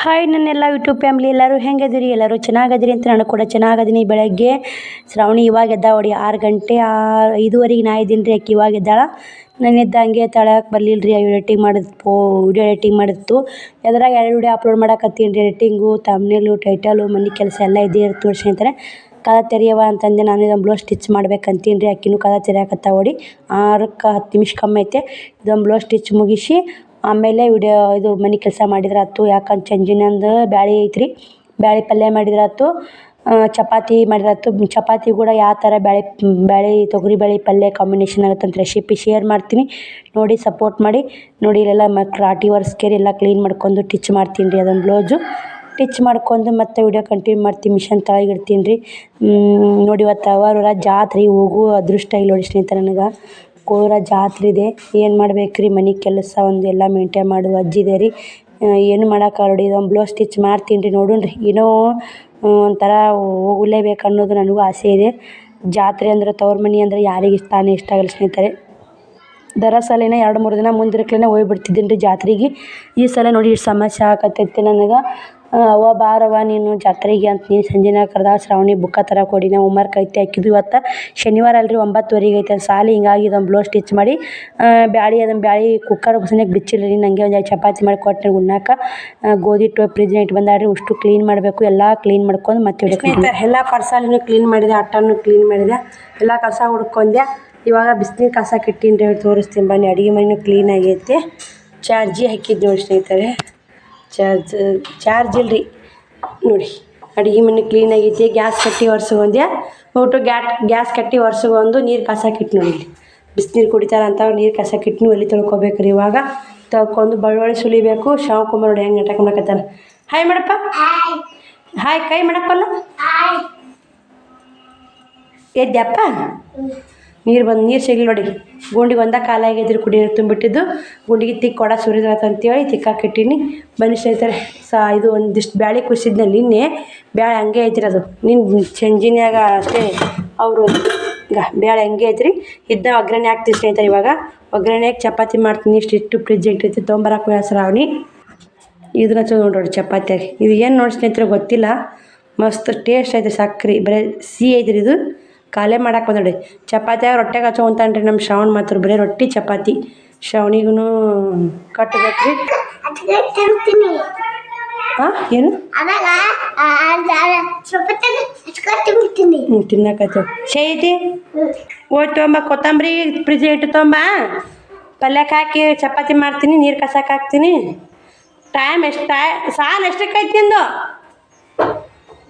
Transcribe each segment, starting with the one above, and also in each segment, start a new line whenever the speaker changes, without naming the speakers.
Hi ನನ್ನೆಲ್ಲ YouTube family, ಎಲ್ಲರೂ ಹೆಂಗದಿರಿ ಎಲ್ಲರೂ ಚೆನ್ನಾಗದಿರಿ ಅಂತ ನಾನು ಕೂಡ ಚೆನ್ನಾಗದೀನಿ ಬೆಳಗ್ಗೆ. ಶ್ರಾವಣಿ ಇವಾಗ ಎದ್ದ ಹೊಡಿ ಆರು ಗಂಟೆ, ಆರು, ಐದುವರೆಗೆ ನಾ ಇದ್ದೀನಿ ರೀ ಆಕೆ ಇವಾಗ ಎದ್ದಾಳ. ನಾನು ಎದ್ದ ಹಂಗೆ ತಳಕ್ಕೆ ಬರಲಿಲ್ಲ ರೀ ಎಡಿಟಿಂಗ್ ಮಾಡಿದ್ ಪೋ ವಿಡಿಯೋ ಎಡಿಟಿಂಗ್ ಮಾಡಿತ್ತು. ಎದ್ರಾಗ ಎರಡು ವಿಡಿಯೋ ಅಪ್ಲೋಡ್ ಮಾಡಕತ್ತೀನಿ ರೀ ಎಡಿಟಿಂಗು ತಮ್ನೇಲು ಟೈಟಲು ಮನೆ ಕೆಲಸ ಎಲ್ಲ ಇದೇ ತೋರಿಸಿ ಅಂತಾರೆ. ಕದ ತೆರೆಯವ ಅಂತಂದೆ, ನಾನು ಇದೊಂದು ಬ್ಲೌಸ್ ಸ್ಟಿಚ್ ಮಾಡ್ಬೇಕಂತೀನಿ ರೀ ಆಕಿನೂ ಕದ ತೆರೆಯಕತ್ತ ಓಡಿ ಆರಕ್ಕೆ ಹತ್ತು ನಿಮಿಷ ಕಮ್ಮಿ ಐತೆ. ಇದೊಂದು ಬ್ಲೌಸ್ ಸ್ಟಿಚ್ ಮುಗಿಸಿ ಆಮೇಲೆ ವಿಡಿಯೋ ಇದು ಮನೆ ಕೆಲಸ ಮಾಡಿದ್ರೆ ಆಯ್ತು ಯಾಕಂದ್ರೆ ಸಂಜಿನಂದು ಬ್ಯಾಳೆ ಐತ್ರಿ. ಬ್ಯಾಳೆ ಪಲ್ಯ ಮಾಡಿದ್ರೆ ಆಯ್ತು ಚಪಾತಿ ಮಾಡಿದ್ರೆ ಆಯ್ತು. ಚಪಾತಿ ಕೂಡ ಯಾವ ಥರ ಬ್ಯಾಳೆ ಬ್ಯಾಳೆ, ತೊಗರಿ ಬೇಳೆ ಪಲ್ಯ ಕಾಂಬಿನೇಷನ್ ಆಗುತ್ತೆ ಅಂತ ರೆಸಿಪಿ ಶೇರ್ ಮಾಡ್ತೀನಿ. ನೋಡಿ ಸಪೋರ್ಟ್ ಮಾಡಿ. ನೋಡಿ, ಇಲ್ಲೆಲ್ಲ ಕ್ರಾಟಿ ರಾಟಿ ಒರೆಸ್ಕೇರಿ ಎಲ್ಲ ಕ್ಲೀನ್ ಮಾಡ್ಕೊಂಡು ಟಿಚ್ ಮಾಡ್ತೀನಿ ರೀ ಅದೊಂದು ಬ್ಲೌಸು ಟಿಚ್ ಮಾಡ್ಕೊಂಡು ಮತ್ತೆ ವಿಡಿಯೋ ಕಂಟಿನ್ಯೂ ಮಾಡ್ತೀನಿ ಮಿಷನ್ ತಳಗೆ ಇಡ್ತೀನಿ ರೀ. ನೋಡಿ, ಇವತ್ತು ಅವರ ಜಾತ್ರೆ, ಹೋಗು, ಅದೃಷ್ಟ ಇಲ್ಲ ನೋಡಿ ಸ್ನೇಹಿತರೆ ನನಗೆ. ಕೋರ ಜಾತ್ರೆ ಇದೆ. ಏನು ಮಾಡ್ಬೇಕ್ರಿ? ಮನೆ ಕೆಲಸ ಒಂದು ಎಲ್ಲ ಮೇಂಟೈನ್ ಮಾಡೋದು ಅಜ್ಜಿದೆ ರೀ. ಏನು ಮಾಡಕ್ಕೆ ನೋಡಿ ಇದೊಂದು ಬ್ಲೌಸ್ ಸ್ಟಿಚ್ ಮಾಡ್ತೀನಿ ರೀ ನೋಡೋಣ ರೀ ಏನೋ ಒಂಥರ ಹೋಗಲೇಬೇಕು ಅನ್ನೋದು ನನಗೂ ಆಸೆ ಇದೆ. ಜಾತ್ರೆ ಅಂದ್ರೆ ತವ್ರ ಮನೆ ಅಂದ್ರೆ ಯಾರಿಗೆ ಇಷ್ಟ, ತಾನೇ ಇಷ್ಟ ಆಗಲ್ಲ ಸ್ನೇಹಿತರೆ. ದರಾ ಸಾಲಿನ ಎರಡು ಮೂರು ದಿನ ಮುಂದಿರ್ಕ್ಲೇ ಹೋಗ್ಬಿಡ್ತಿದ್ದೀನಿ ರೀ ಜಾತ್ರೆಗೆ. ಈ ಸಲ ನೋಡಿ ಇಷ್ಟು ಸಮಸ್ಯೆ ಆಗತ್ತೈತಿ ನನಗೆ. ಅವ್ವ ಬಾರವ್ವ ನೀನು ಜಾತ್ರೆಗೆ ಅಂತ ನೀನು ಸಂಜೆನಾಗ ಕರ್ದಾಳ ಶ್ರಾವಣಿ ಬುಕ್ಕ ತರಕ್ಕೆ ಕೊಡಿ. ನಾವು ಹೋಮ್ವರ್ಕ್ ಐತೆ ಹಾಕಿದ್ವಿ ಇವತ್ತು. ಶನಿವಾರ ಅಲ್ರಿ ಒಂಬತ್ತುವರೆಗೆ ಐತೆ ಸಾಲಿ. ಹಿಂಗಾಗಿ ಇದೊಂದು ಬ್ಲೌಸ್ ಸ್ಟಿಚ್ ಮಾಡಿ ಬ್ಯಾಳಿ ಅದನ್ನು ಬ್ಯಾಳಿ ಕುಕ್ಕರ್ ಸನಿಯಕ್ಕೆ ಬಿಚ್ಚಿಲ್ಲ ರೀ ನನಗೆ ಒಂದು ಚಪಾತಿ ಮಾಡಿ ಕೊಟ್ಟೆ ಉಣ್ಣಾಕ. ಗೋಧಿ ಹಿಟ್ಟು ಫ್ರಿಜ್ ಇಟ್ಟು ಬಂದಾಳ್ರಿ ಅಷ್ಟು ಕ್ಲೀನ್ ಮಾಡಬೇಕು. ಎಲ್ಲ ಕ್ಲೀನ್ ಮಾಡ್ಕೊಂಡು ಮತ್ತೆ ಹಿಡ್ಕೊಂಡು ಎಲ್ಲ ಪರ್ಸಾಲಿನೂ ಕ್ಲೀನ್ ಮಾಡಿದೆ. ಅಟ್ಟನೂ ಕ್ಲೀನ್ ಮಾಡಿದೆ. ಎಲ್ಲ ಕಸ ಹುಡ್ಕೊಂಡೆ ಇವಾಗ ಬಿಸಿನೀರು ಕಸ ಇಟ್ಟೀನಿ ರೀ ತೋರಿಸ್ತೀನಿ ಬನ್ನಿ. ಅಡುಗೆ ಮನೆಯೂ ಕ್ಲೀನ್ ಆಗೈತೆ. ಚಾರ್ಜಿ ಹಾಕಿದ್ದು ನೋಡಿ ಸ್ನೇಹಿತರೆ. ಚಾರ್ಜ್ ಚಾರ್ಜ್ ಇಲ್ರಿ. ರೀ ನೋಡಿ ಅಡುಗೆ ಮನೆ ಕ್ಲೀನ್ ಆಗೈತಿ ಗ್ಯಾಸ್ ಕಟ್ಟಿ ಒರೆಸ್ಕೊಂಡೆ ಒಟ್ಟು ಗ್ಯಾಟ್ ಗ್ಯಾಸ್ ಕಟ್ಟಿ ಒರೆಸ್ಕೊಂಡು ನೀರು ಕಾಸಕ್ಕೆ ಇಟ್ಟು ನೋಡಿ ಇಲ್ಲಿ. ಬಿಸಿನೀರು ಕುಡಿತಾರಂತ ಅಂತ ನೀರು ಕಾಸಕ್ಕೆ ಅಲ್ಲಿ ತೊಳ್ಕೊಬೇಕು ರೀ ಇವಾಗ. ತೊಳ್ಕೊಂಡು ಬಳ್ಳುಳ್ಳಿ ಸುಲಿಬೇಕು ಶಾವ್ಕೊಂಬ ನೋಡಿ ಹೆಂಗೆ ನಾಟಕ ಮಾಡ್ಕತ್ತಾರ ಹಾಯ್ ಮಾಡಪ್ಪ ಹಾಯ್ ಕೈ ಮಾಡಪ್ಪಲ್ಲ ಎದ್ದಪ್ಪ ನೀರು ಬಂದು, ನೀರು ಸಿಗಲಿ ನೋಡಿ. ಗುಂಡಿಗೆ ಒಂದ ಕಾಲ ಆಗೈತ್ರಿ ಕುಡಿ ನೀರು ತುಂಬಿಟ್ಟಿದ್ದು. ಗುಂಡಿಗೆ ತಿಕ್ಕಿ ಕೊಡ ಸುರಿದ್ರತ ಅಂತೇಳಿ ತಿಕ್ಕಾಕಿಟ್ಟೀನಿ ಬನ್ನಿ ಸ್ನೇಹಿತರೆ, ಸಾ ಇದು ಒಂದಿಷ್ಟು ಬ್ಯಾಳೆ ಕುಸಿದ್ನ ನಿನ್ನೆ. ಬ್ಯಾಳೆ ಹಂಗೆ ಐತ್ರಿ ಅದು. ನಿನ್ನ ಸಂಜಿನ್ಯಾಗ ಅಷ್ಟೇ ಅವರು ಈಗ ಬ್ಯಾಳೆ ಹಂಗೆ ಐತ್ರಿ. ಇದ್ದ ಒಗ್ಗರಣೆ ಹಾಕ್ತೀನಿ ಸ್ನೇಹಿತರೆ ಇವಾಗ. ಒಗ್ಗರಣೆಗೆ ಚಪಾತಿ ಮಾಡ್ತೀನಿ, ಇಷ್ಟು ಇಟ್ಟು ಫ್ರಿಜ್ ಇಟ್ಟೈತಿ ತೊಗೊಂಬರಕ್ಕೆ ಹೆಸರಾವಣಿ. ಇದನ್ನ ಚಲೋ ನೋಡ್ರಿ ಚಪಾತಿಯಾಗಿ ಇದು ಏನು ನೋಡಿ ಸ್ನೇಹಿತರೆ ಗೊತ್ತಿಲ್ಲ. ಮಸ್ತ್ ಟೇಸ್ಟ್ ಐತೆ, ಸಕ್ರೆ. ಬರೀ ಸಿಹಿ ಐತ್ರಿ ಇದು. ಕಾಲೇ ಮಾಡಕ್ಕೆ ಬಂದೋಡಿ ಚಪಾತಿಯಾಗ ರೊಟ್ಯಾಗ ಹಚ್ಕೊಂತಾನೆ ರೀ ನಮ್ಮ ಶ್ರಾವಣ ಮಾತ್ರ, ಬರೀ ರೊಟ್ಟಿ, ಚಪಾತಿ. ಶ್ರಾವಣಿಗೂ ಕಟ್ಟಬೇಕು ರೀ
ತಿಂತೀನಿ
ಹಾಂ ಏನು? ಹ್ಞೂ ತಿನ್ನಕತ್ತೇವೆ ಶೇ ಐತಿ ಹೋಯ್ ತೊಗೊಂಬ, ಕೊತ್ತಂಬರಿ ಫ್ರಿಜ್ ಇಟ್ಟು ತೊಗೊಂಬ. ಪಲ್ಯಕ್ಕೆ ಹಾಕಿ ಚಪಾತಿ ಮಾಡ್ತೀನಿ, ನೀರು ಕಸಕ್ಕೆ ಹಾಕ್ತೀನಿ. ಟೈಮ್ ಎಷ್ಟು ಟೈ ಸಾಲು ಎಷ್ಟಕ್ಕೆ ಐತಿ ನಿಂದು?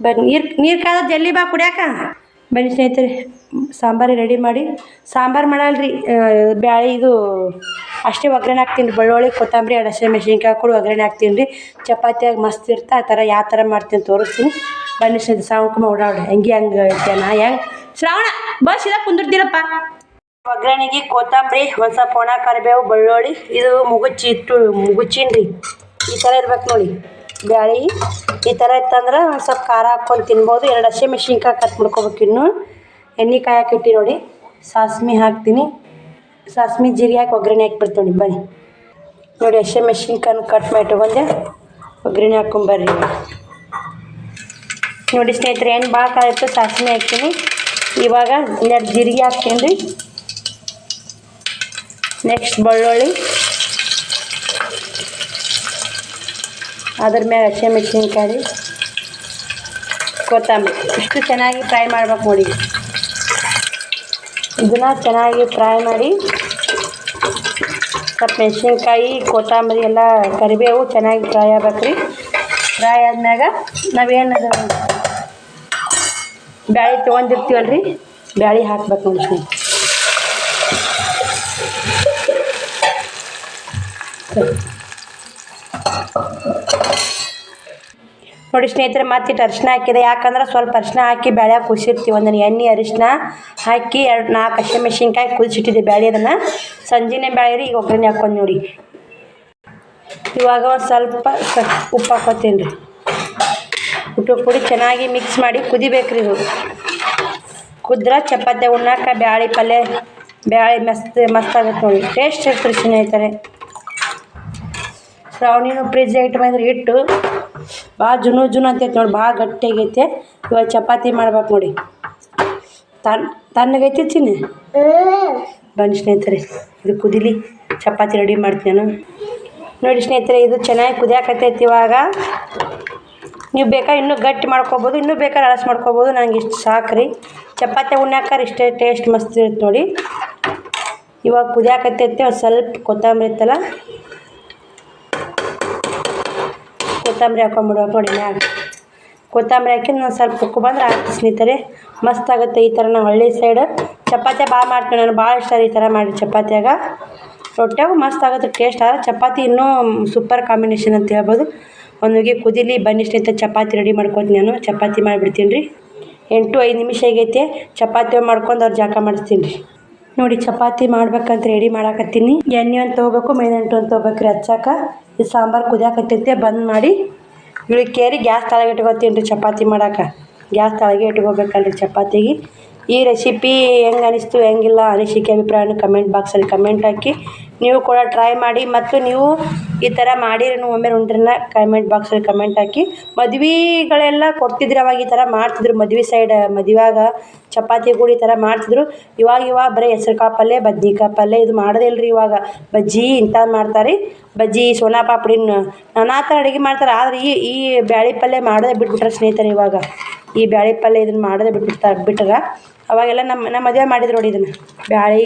ಬನ್ನಿ ನೀರು ನೀರು ಕಾದ ಜಲ್ದಿ ಬಾ ಕುಡಿಯಾಕ? ಬನ್ನಿ ಸ್ನೇಹಿತರೆ, ಸಾಂಬಾರು ರೆಡಿ ಮಾಡಿ. ಸಾಂಬಾರು ಮಾಡಲ್ರಿ ಬ್ಯಾಳೆ ಇದು, ಅಷ್ಟೇ ಒಗ್ಗರಣೆ ಹಾಕ್ತೀನಿ. ಬೆಳ್ಳುಳ್ಳಿ, ಕೊತ್ತಂಬರಿ ಹಸಿರು ಮೆಣಸಿನ್ಕಾಯಿ ಹಾಕ್ಕೊಂಡು ಒಗ್ಗರಣೆ ಹಾಕ್ತೀನಿ ರೀ. ಚಪಾತಿಯಾಗಿ ಮಸ್ತ್ ಇರ್ತಾ, ಆ ಥರ ಯಾವ ಥರ ಮಾಡ್ತೀನಿ ತೋರಿಸ್ತೀನಿ. ಬನ್ನಿ ಸ್ನೇಹಿತರೆ ಸಾವಣ್ಕಮ್ಮ ಓಡಾಡ ಹೆಂಗೆ, ಹಂಗೆ ನಾ ಹೆಂಗೆ? ಶ್ರಾವಣ ಬಸ್ ಇದಾಗ ಕುಂದಿರ್ತೀರಪ್ಪ. ಒಗ್ಗರಣೆಗೆ ಕೊತ್ತಂಬರಿ, ಒಂದು ಸ್ವಲ್ಪ ಒಣ ಕರಿಬೇವು, ಬೆಳ್ಳುಳ್ಳಿ, ಇದು ಮುಗುಚಿ, ಇಟ್ಟು ಮುಗುಚಿನ ರೀ ಈ ಥರ ಇರ್ಬೇಕು ನೋಡಿ. ಬ್ಯಾಳೆ. ಈ ಥರ ಇತ್ತಂದ್ರೆ ಒಂದು ಸ್ವಲ್ಪ ಖಾರ ಹಾಕ್ಕೊಂಡು ತಿನ್ಬೋದು. ಎರಡು ಹಸಿ ಮೆಣಸಿನ್ಕಾಯಿ ಕಟ್ ಮಾಡ್ಕೊಬೇಕು ಇನ್ನು. ಎಣ್ಣೆ ಕಾಯಕ್ಕೆ ಇಟ್ಟು ನೋಡಿ. ಸಾಸ್ಮಿ ಹಾಕ್ತೀನಿ. ಸಾಸ್ಮಿ ಜೀರಿಗೆ ಹಾಕಿ ಒಗ್ಗರಣೆ ಹಾಕ್ಬಿಡ್ತೀನಿ ಬನ್ನಿ. ನೋಡಿ, ಹಸಿ ಮೆಣಸಿನ್ಕಾಯ್ನ ಕಟ್ ಮಾಡಿ ಬಂದೆ ಒಗ್ಗರಣೆ ಹಾಕೊಂಬರ್ರಿ ನೋಡಿ ಸ್ನೇಹಿತರೆ, ಏನು ಭಾಳ ಕಾಯಿತ್ತು ಸಾಸ್ಮಿ ಹಾಕ್ತೀನಿ. ಇವಾಗ ಎರಡು ಜೀರಿಗೆ ಹಾಕ್ತೀನಿ. ನೆಕ್ಸ್ಟ್ ಬೆಳ್ಳುಳ್ಳಿ. ಅದ್ರ ಮ್ಯಾಗ ಹಸಿಮೆಣಸಿನ್ಕಾಯಿ ಕೊತ್ತಂಬರಿ. ಇಷ್ಟು ಚೆನ್ನಾಗಿ ಫ್ರೈ ಮಾಡ್ಬೇಕು ನೋಡಿ. ಇದನ್ನು ಚೆನ್ನಾಗಿ ಫ್ರೈ ಮಾಡಿ, ಸ್ವಲ್ಪ ಮೆಣಸಿನ್ಕಾಯಿ, ಕೊತ್ತಂಬರಿ ಎಲ್ಲ ಕರಿಬೇವು ಚೆನ್ನಾಗಿ ಫ್ರೈ ಆಗ್ಬೇಕು ರೀ. ಫ್ರೈ ಆದ್ಮ್ಯಾಗ ನಾವೇನದು ಬ್ಯಾಳಿ ತೊಗೊಂಡಿರ್ತೀವಲ್ಲ ರೀ ಬ್ಯಾಳಿ ಹಾಕ್ಬೇಕು ನೋಡಿ ನೋಡಿ ಸ್ನೇಹಿತರೆ ಮತ್ತಿಟ್ಟು ಅರಿಶಿನ ಹಾಕಿದೆ. ಯಾಕಂದ್ರೆ ಸ್ವಲ್ಪ ಅರಿಶಿನ ಹಾಕಿ ಬ್ಯಾಳೆ ಕುದಿಸಿರ್ತೀವಿ. ಒಂದನ್ನು ಎಣ್ಣೆ ಅರಿಶಿನ ಹಾಕಿ ಎರಡು ನಾಲ್ಕು ಹಸಿಮೆಣ್ಸಿನ್ಕಾಯಿ ಕುದಿಸಿಟ್ಟಿದ್ದೆ ಬೇಳೆ ಅದನ್ನು. ಸಂಜೆನೇ ಬ್ಯಾಳೆ ರೀ, ಈಗ ಒಗ್ಗರಣೆ ಹಾಕೊಂಡು ನೋಡಿ. ಇವಾಗ ಒಂದು ಸ್ವಲ್ಪ ಉಪ್ಪು ಹಾಕೋತೀನಿ ರೀ. ಉಪ್ಪು ಪುಡಿ ಚೆನ್ನಾಗಿ ಮಿಕ್ಸ್ ಮಾಡಿ ಕುದಿಬೇಕು ರೀ ಇದು. ಕುದ್ರೆ, ಚಪಾತಿ, ಉಣ್ಣಾಕ, ಬ್ಯಾಳಿ ಪಲ್ಯ, ಬ್ಯಾಳಿ ಮಸ್ತ್ ಮಸ್ತ್ ಆಗುತ್ತೆ ನೋಡಿ. ಟೇಸ್ಟ್ ಇರ್ತೀರಿ ಸ್ನೇಹಿತರೆ. ಶ್ರಾವಣಿನೂ ಫ್ರಿಜ್ ಇಟ್ಟು ಬಂದ್ರೆ ಇಟ್ಟು ಭಾಳ ಜುನು ಜುನು ಅಂತೈತೆ ನೋಡಿ ಭಾಳ ಗಟ್ಟಿಯಾಗೈತೆ ಇವಾಗ ಚಪಾತಿ ಮಾಡ್ಬೇಕು ನೋಡಿ. ತನ್, ತಣ್ಣಗೈತಿ ಚಿನ್ನಿ? ಬನ್ನಿ ಸ್ನೇಹಿತರೆ, ಇದು ಕುದಿಲಿ. ಚಪಾತಿ ರೆಡಿ ಮಾಡ್ತೀನಿ ನಾನು. ನೋಡಿ ಸ್ನೇಹಿತರೆ, ಇದು ಚೆನ್ನಾಗಿ ಕುದಿಯಾಕತ್ತೈತಿ ಇವಾಗ. ನೀವು ಬೇಕಾ ಇನ್ನೂ ಗಟ್ಟಿ ಮಾಡ್ಕೊಬೋದು, ಇನ್ನೂ ಬೇಕಾದ್ರೆ ಅಳಸ್ ಮಾಡ್ಕೋಬೋದು ನನಗೆ ಇಷ್ಟು ಸಾಕ್ರಿ. ಚಪಾತಿ ಉಣ್ಣಾಕಾರ ಇಷ್ಟೇ ಟೇಸ್ಟ್ ಮಸ್ತ್ ಇರುತ್ತೆ ನೋಡಿ. ಇವಾಗ ಕುದಿಯಾಕತ್ತೈತಿ, ಒಂದು ಸ್ವಲ್ಪ ಕೊತ್ತಂಬರಿ ಇತ್ತಲ್ಲ ಕೊತ್ತಂಬರಿ ಹಾಕೊಂಡ್ಬಿಡುವ ಮ್ಯಾಗ. ಕೊತ್ತಂಬರಿ ಹಾಕಿ ನಾನು ಸ್ವಲ್ಪ ಕುಕ್ಕು ಬಂದ್ರೆ ಆಯ್ತು ಸ್ನೇಹಿತರೆ. ಮಸ್ತ್ ಆಗುತ್ತೆ ಈ ಥರ ನಾವು ಹಳ್ಳಿ ಸೈಡ್ ಚಪಾತಿ ಭಾಳ ಮಾಡ್ತೀನಿ ನಾನು. ಭಾಳ ಇಷ್ಟ ಈ ಥರ ಮಾಡಿ ಚಪಾತಿಯಾಗ. ರೊಟ್ಯಾಗ ಮಸ್ತ್ ಆಗುತ್ತೆ ಟೇಸ್ಟ್ ಆದ್ರೆ ಚಪಾತಿ ಇನ್ನೂ ಸೂಪರ್ ಕಾಂಬಿನೇಷನ್ ಅಂತ ಹೇಳ್ಬೋದು. ಒಂದಿಗೆ ಕುದಿಲಿ, ಬನ್ನಿ ಸ್ನೇಹಿತರೆ, ಚಪಾತಿ ರೆಡಿ ಮಾಡ್ಕೊತೀನಿ ನಾನು. ಚಪಾತಿ ಮಾಡಿಬಿಡ್ತೀನಿ ರೀ. ಎಂಟು ಐದು ನಿಮಿಷ ಆಗೈತೆ. ಚಪಾತಿ ಮಾಡ್ಕೊಂಡು ಅವ್ರು ಜಾಕ ಮಾಡಿಸ್ತೀನಿ ರೀ. ನೋಡಿ ಚಪಾತಿ ಮಾಡ್ಬೇಕಂತ ರೆಡಿ ಮಾಡಾಕತ್ತೀನಿ. ಎಣ್ಣೆ ಒಂದು ತೊಗೋಬೇಕು ಮೈದಂಟು ಒಂದು ತೊಗೋಬೇಕು ರೀ ಹಚ್ಚಾಕ ಈ ಸಾಂಬಾರು ಕುದಿಯಾಕತ್ತೈತೆ, ಬಂದ್ ಮಾಡಿ. ಇಳಿಗೆ ಕೇರಿ ಗ್ಯಾಸ್ ತಳಗೆ ಇಟ್ಕೊತೀನಿ ರೀ ಚಪಾತಿ ಮಾಡಾಕ. ಗ್ಯಾಸ್ ತಳಗೆ ಇಟ್ಕೋಬೇಕಲ್ರಿ ಚಪಾತಿಗೆ. ಈ ರೆಸಿಪಿ ಹೆಂಗೆ ಅನಿಸ್ತು, ಹೆಂಗಿಲ್ಲ ಅನಿಸಿಕೆ ಅಭಿಪ್ರಾಯನ ಕಮೆಂಟ್ ಬಾಕ್ಸಲ್ಲಿ ಕಮೆಂಟ್ ಹಾಕಿ. ನೀವು ಕೂಡ ಟ್ರೈ ಮಾಡಿ ಮತ್ತು ನೀವು ಈ ಥರ ಮಾಡಿರೇನು ಒಮ್ಮೆ ಉಂಡ್ರನ್ನ ಕಮೆಂಟ್ ಬಾಕ್ಸಲ್ಲಿ ಕಮೆಂಟ್ ಹಾಕಿ. ಮದ್ವೆಗಳೆಲ್ಲ ಕೊಡ್ತಿದ್ರು, ಅವಾಗ ಈ ಥರ ಮಾಡ್ತಿದ್ರು. ಮದ್ವೆ ಸೈಡ್ ಮದುವೆಯಾಗ ಚಪಾತಿ ಕೂಡ ಈ ಥರ ಮಾಡ್ತಿದ್ರು. ಇವಾಗ ಇವಾಗ ಬರೀ ಹೆಸ್ರು ಕಾಳು ಪಲ್ಯ ಬದ್ನಿಕಾಯಿ ಪಲ್ಯ ಇದು ಮಾಡೋದಿಲ್ಲ ರೀ ಇವಾಗ. ಬಜ್ಜಿ ಇಂಥ ಮಾಡ್ತಾರೆ. ಬಜ್ಜಿ, ಸೋನಾ ಪಾಪಡಿನ ನಾನಾ ಥರ ಅಡುಗೆ ಮಾಡ್ತಾರೆ. ಆದರೆ ಈ ಈ ಬ್ಯಾಳಿ ಪಲ್ಯ ಮಾಡೋದೇ ಬಿಟ್ಬಿಟ್ರೆ ಸ್ನೇಹಿತರೆ ಇವಾಗ. ಈ ಬ್ಯಾಳಿ ಪಲ್ಯ ಇದನ್ನು ಮಾಡೋದೇ ಬಿಟ್ಬಿಡ್ತಾರೆ ಬಿಟ್ಟಾರ ಅವಾಗೆಲ್ಲ ನಮ್ಮ ನಮ್ಮ ಮದುವೆ ಮಾಡಿದ್ರು ನೋಡಿ ಇದನ್ನು. ಬ್ಯಾಳಿ,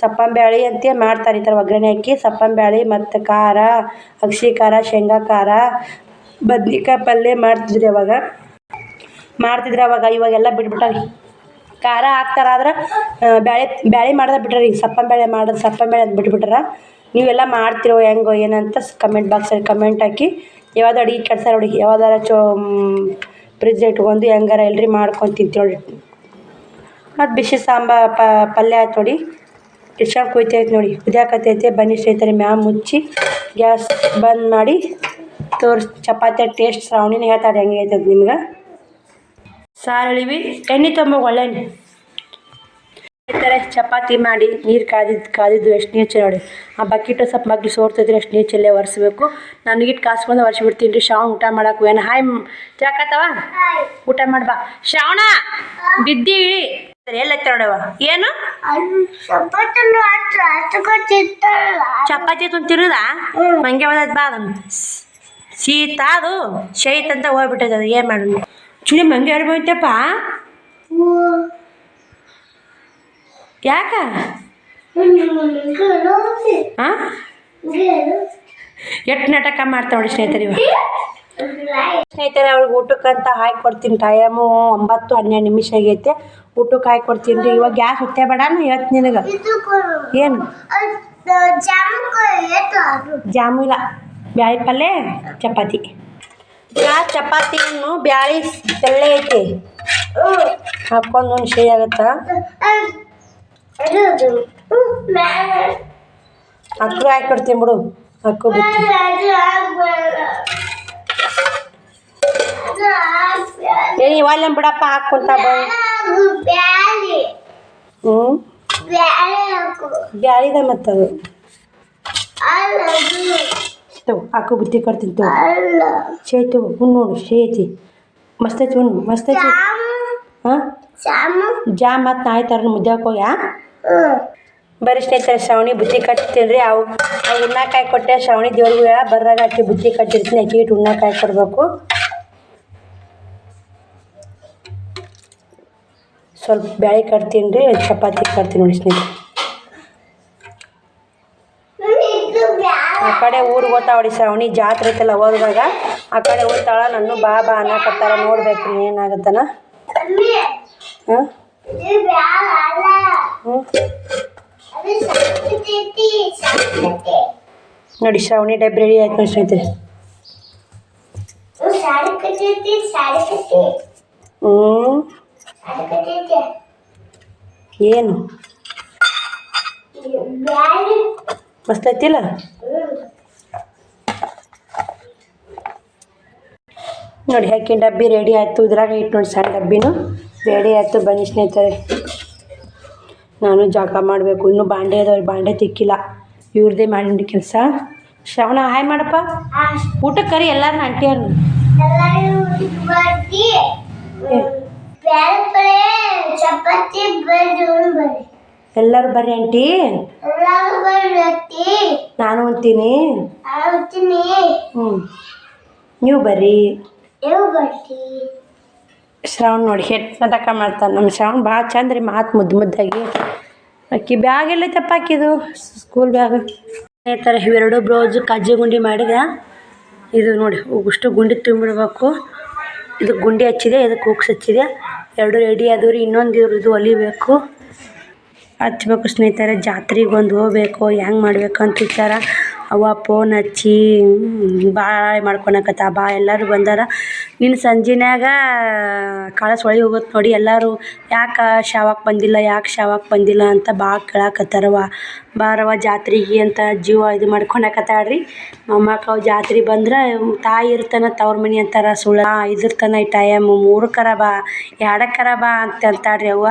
ಸಪ್ಪನ್ ಬ್ಯಾಳಿ ಅಂತೇಳಿ ಮಾಡ್ತಾರೆ ಈ ಥರ ಒಗ್ಗರಣೆ ಹಾಕಿ. ಸಪ್ಪನ್ ಬ್ಯಾಳಿ ಮತ್ತು ಖಾರ ಅಗ್ಸಿ ಖಾರ, ಶೇಂಗಾ ಖಾರ, ಬದ್ನಿಕಾಯಿ ಪಲ್ಯ ಮಾಡ್ತಿದ್ರಿ ಅವಾಗ ಮಾಡ್ತಿದ್ರು ಅವಾಗ, ಇವಾಗೆಲ್ಲ ಬಿಟ್ಬಿಟ್ಟಾರೆ. ಖಾರ ಹಾಕ್ತಾರಾದ್ರೆ ಬ್ಯಾಳೆ, ಬ್ಯಾಳಿ ಮಾಡೋದು ಬಿಟ್ರೆ ಈಗ ಸಪ್ಪನ್ ಬ್ಯಾಳೆ ಮಾಡೋದು ಸಪ್ಪನ್ ಬ್ಯಾಳೆ ಅಂತ ಬಿಟ್ಬಿಟ್ರ. ನೀವೆಲ್ಲ ಮಾಡ್ತಿರೋ ಹೆಂಗೋ ಏನಂತ ಕಮೆಂಟ್ ಬಾಕ್ಸಲ್ಲಿ ಕಮೆಂಟ್ ಹಾಕಿ. ಯಾವ್ದು ಅಡುಗೆ ಕೆಡ್ಸಾರ ನೋಡಿ. ಯಾವ್ದಾರ ಚೋ ಫ್ರಿಜ್ ಇಟ್ಕೊಂಡು ಹೆಂಗಾರ ಎಲ್ರಿ ಮಾಡ್ಕೊಂಡು ತಿಂತೀವಿ ಮತ್ತು ಬಿಸಿ ಸಾಂಬಾ ಪಲ್ಯ ಆಯ್ತು ನೋಡಿ. ಎಷ್ಟು ಕುಯ್ತೈತೆ ನೋಡಿ. ಕುದಿಯಾಕತ್ತೈತೆ ಬನ್ನಿ ಸ್ನೇಹಿತರೆ ಮ್ಯಾಮ್ ಮುಚ್ಚಿ ಗ್ಯಾಸ್ ಬಂದ್ ಮಾಡಿ ತೋರಿಸ್, ಚಪಾತಿ ಟೇಸ್ಟ್ ಶ್ರಾವಣಿನ ಹೇಳ್ತಾರೆ ಹೆಂಗೆ ಐತದ ನಿಮ್ಗೆ. ಸಾರು ಎಳಿವಿ ಎಣ್ಣೆ ತುಂಬ ಒಳ್ಳೆ ಎಣ್ಣೆ ಈ ಥರ ಚಪಾತಿ ಮಾಡಿ ನೀರು ಕಾದಿದ್ದು ಕಾದಿದ್ದು ಎಷ್ಟು ನೀರು ಚೆಲ್ಲ ನೋಡಿ. ಆ ಬಕೆಟು ಸ್ವಲ್ಪ ಮಗ್ಲು ಸೋರ್ತಿದ್ರೆ ಎಷ್ಟು ನೀರು ಚೆಲ್ಲೇ ಒರೆಸ್ಬೇಕು. ನನಗಿಟ್ಟು ಕಾಸ್ಕೊಂಡು ಒರೆಸ್ಬಿಡ್ತೀನಿ ರೀ. ಶಾವ್ ಊಟ ಮಾಡಕ್ಕೆ ಏನು ಹಾಯ್ ಜಾಕತ್ತವ ಊಟ ಮಾಡ್ಬಾ. ಶ್ರಾವಣ ಬಿದ್ದಿ ಎಲ್ಲೈತೆ ನೋಡವ ಏನು? ಚಪಾತಿ ತಿನ್ನದ ಹಂಗೆ ಹೋದದ್ ಬಾ ಅದನ್ನು. ಶೀತ ಅದು ಶೈತ್ ಅಂತ ಹೋಗ್ಬಿಟ್ಟದ ಏನು ಮಾಡೋದು? ಚುಳಿ ಮಂಗೆ ಹೇಳ್ಬೋಯ್ತಪ್ಪ ಯಾಕ? ಹಾಂ ಎಷ್ಟು ನಾಟಕ ಮಾಡ್ತಾವೆ ನೋಡಿ ಸ್ನೇಹಿತರೆ ಇವ? ಸ್ನೇಹಿತರೆ ಅವ್ರಿಗೆ ಊಟಕ್ಕಂತ ಹಾಕಿ ಕೊಡ್ತೀನಿ ಟೈಮು ಒಂಬತ್ತು ಹನ್ನೆರಡು ನಿಮಿಷ ಆಗೈತೆ. ಊಟಕ್ಕೆ ಹಾಕಿ ಕೊಡ್ತೀನಿ ರೀ. ಇವಾಗ ಗ್ಯಾಸ್ ಹೊತ್ತೆ ಬೇಡ ಇವತ್ತು ನಿನಗೆ? ಏನು? ಜಾಮು ಇಲ್ಲ. ಬ್ಯಾಳಿ ಪಲ್ಯ ಚಪಾತಿ. ಗ್ಯಾಸ್ ಚಪಾತಿಯನ್ನು ಬ್ಯಾಳಿ ತೆಳ್ಳೆ ಐತಿ. ಹಾಕೊಂಡು ಒಂದು ಆಗತ್ತಾ? ಅಕ್ಕರು ಹಾಕಿ ಕೊಡ್ತೀನಿ ಬಿಡು. ಅಕ್ಕು ಬಿಟ್ಟು. ಏ ಇವಾಗ ಬಿಡಪ್ಪ ಹಾಕ್ಕೊಂತ. ಹ್ಞೂ.
ಬ್ಯಾಳಿ ಹಾಕು.
ಬ್ಯಾಳಿದ ಮತ್ತದು. ತಗೋ ಅಕ್ಕು ಬುತ್ತಿ ಕೊಡ್ತೀನಿ ತಗೋ. ಶೇ ತಗೋ ಹುಣ್ಣು ನೋಡು ಶೇ ಐತಿ ಮಸ್ತ್ ಐತಿ ಹುಣ್ಣು ಮಸ್ತ್ ಐತಿ. ಹಾಂ?
ಜಾಮು
ಮತ್ತು ನಾಯಿ ಥರ ಮುದ್ದೆ ಹಾಕೋಗ್ಯಾ
ಹ್ಮ್.
ಬರೀ ಸ್ನೇಹಿತರೆ, ಶ್ರಾವಣಿ ಬುತ್ತಿ ಕಟ್ತೀನಿ ರೀ ಅವು ಅವು ಉಣ್ಣಾಕಾಯಿ ಕೊಟ್ಟೆ, ಶ್ರಾವಣಿ ದೇವ್ರಿಗೆ ಹೇಳ ಬರ್ರಾಗ ಹಾಕಿ ಬುತ್ತಿ ಕಟ್ಟಿರ್ತೀನಿ, ಅಕ್ಕಿ ಇಟ್ಟು ಉಣ್ಣಾಕಾಯಿ ಕೊಡಬೇಕು. ಸ್ವಲ್ಪ ಬ್ಯಾಳೆ ಕಟ್ತೀನಿ ರೀ, ಚಪಾತಿ ಕಟ್ತೀನಿ ನೋಡಿ ಸ್ನೇಹಿತರೆ. ಆ ಕಡೆ ಊರಿಗೆ ಓದ್ತಾವಡಿ ಶ್ರಾವಣಿ ಜಾತ್ರೆ ಐತಲ್ಲ ಹೋದಾಗ ಆ ಕಡೆ ಓದ್ತಾಳ ನನ್ನ ಬಾ ಬಾ ಅನ್ನಕತ್ತಾರ ನೋಡ್ಬೇಕು ಏನಾಗತ್ತನ. ಹಾಂ? ನೋಡಿ, ಶ್ರಾವಣಿ ಡಬ್ಬಿ ರೆಡಿ ಆಯ್ತು ಸ್ನೇಹಿತರೆ. ಏನು. ಮಸ್ತ್ ಐತಿಲ್ಲ ನೋಡಿ ಹಾಕಿ ಡಬ್ಬಿ ರೆಡಿ ಆಯ್ತು. ಇದ್ರಾಗ ಇಟ್ಟು ನೋಡಿ, ಸಣ್ಣ ಡಬ್ಬಿನೂ ರೆಡಿ ಆಯ್ತು. ಬನ್ನಿ ಸ್ನೇಹಿತರೆ. ನಾನು ಜಾಗ ಮಾಡಬೇಕು. ಇನ್ನೂ ಬಾಂಡೆ ಅದಾವ್ರಿ ಬಾಂಡೆ ತಿಕ್ಕಿಲ್ಲ. ಇವ್ರದ್ದೇ ಮಾಡಿ ಕೆಲಸ. ಶ್ರವಣ ಹಾಯ್ ಮಾಡಪ್ಪ. ಊಟಕ್ಕೆ ಕರಿ ಎಲ್ಲಾರನ್ನ
ಬರ್ರಿ ಬರ್ರಿ.
ಎಲ್ಲರೂ ಬರ್ರಿ ಆಂಟಿ. ನಾನು ಅಂತೀನಿ.
ಹ್ಮ್.
ಹ್ಞೂ ನೀವು ಬರ್ರಿ. ಶ್ರಾವಣ್ ನೋಡಿ, ಹೆಟ್ ನಾಟಕ ಮಾಡ್ತಾನೆ ನಮ್ಮ ಶ್ರಾವಣ. ಭಾಳ ಚಂದ ರೀ ಮಾತು ಮುದ್ದು ಮುದ್ದಾಗಿ. ಅಕ್ಕಿ ಬ್ಯಾಗ್ ಎಲ್ಲೈತಪ್ಪ ತಪ್ಪಾಕಿದು ಸ್ಕೂಲ್ ಬ್ಯಾಗ್ ಸ್ನೇಹಿತರೆ ಥರ ಇವೆರಡು ಬ್ಲೌಸ್ ಕಜ್ಜಿ ಗುಂಡಿ ಮಾಡಿದೆ. ಇದು ನೋಡಿ ಇಷ್ಟು ಗುಂಡಿ ತುಂಬಿಡ್ಬೇಕು. ಇದು ಗುಂಡಿ ಹಚ್ಚಿದೆ ಇದಕ್ಕೆ ಕೂಗ್ಸ್ ಹಚ್ಚಿದೆ. ಎರಡು ರೆಡಿ ಆದವು ರೀ ಇನ್ನೊಂದು ಇವ್ರದ್ದು ಹೊಲಿಬೇಕು. ಹಚ್ಬೇಕು ಸ್ನೇಹಿತರೆ, ಜಾತ್ರೆಗೆ ಒಂದು ಹೋಗ್ಬೇಕು, ಹೆಂಗೆ ಮಾಡಬೇಕು ಅಂತ ವಿಚಾರ. ಅವ್ವ ಫೋನ್ ಹಚ್ಚಿ ಭಾಳ ಮಾಡ್ಕೊಳಕತ್ತ, ಬಾ, ಎಲ್ಲರೂ ಬಂದಾರ. ನಿನ್ನ ಸಂಜಿನ್ಯಾಗ ಕಳಸ ಒಳಗೆ ಹೋಗುತ್ತೆ ನೋಡಿ ಎಲ್ಲರೂ, ಯಾಕೆ ಶಾವಕ್ಕೆ ಬಂದಿಲ್ಲ, ಯಾಕೆ ಶಾವಕ್ಕೆ ಬಂದಿಲ್ಲ ಅಂತ ಭಾಳ ಕೇಳಾಕತ್ತಾರವ್ವ ಬಾರವ್ವ ಜಾತ್ರೆಗೆ ಅಂತ ಜೀವ ಇದು ಮಾಡ್ಕೊಳಕತ್ತಾಳ್ರಿ. ಮೊಮ್ಮಕ್ಕಳು ಜಾತ್ರೆ ಬಂದ್ರೆ, ತಾಯಿ ಇರ್ತಾನ, ತವ್ರ ಮನೆ ಅಂತಾರ, ಸುಳ್ಳ ಇದಿರ್ತಾನ ಈ ಟೈಮ್ ಮೂರಕ್ಕರ ಬಾ ಎರಡಕ್ಕರ ಬಾ ಅಂತ ಅಂತಾಳ್ರಿ ಅವ್ವ.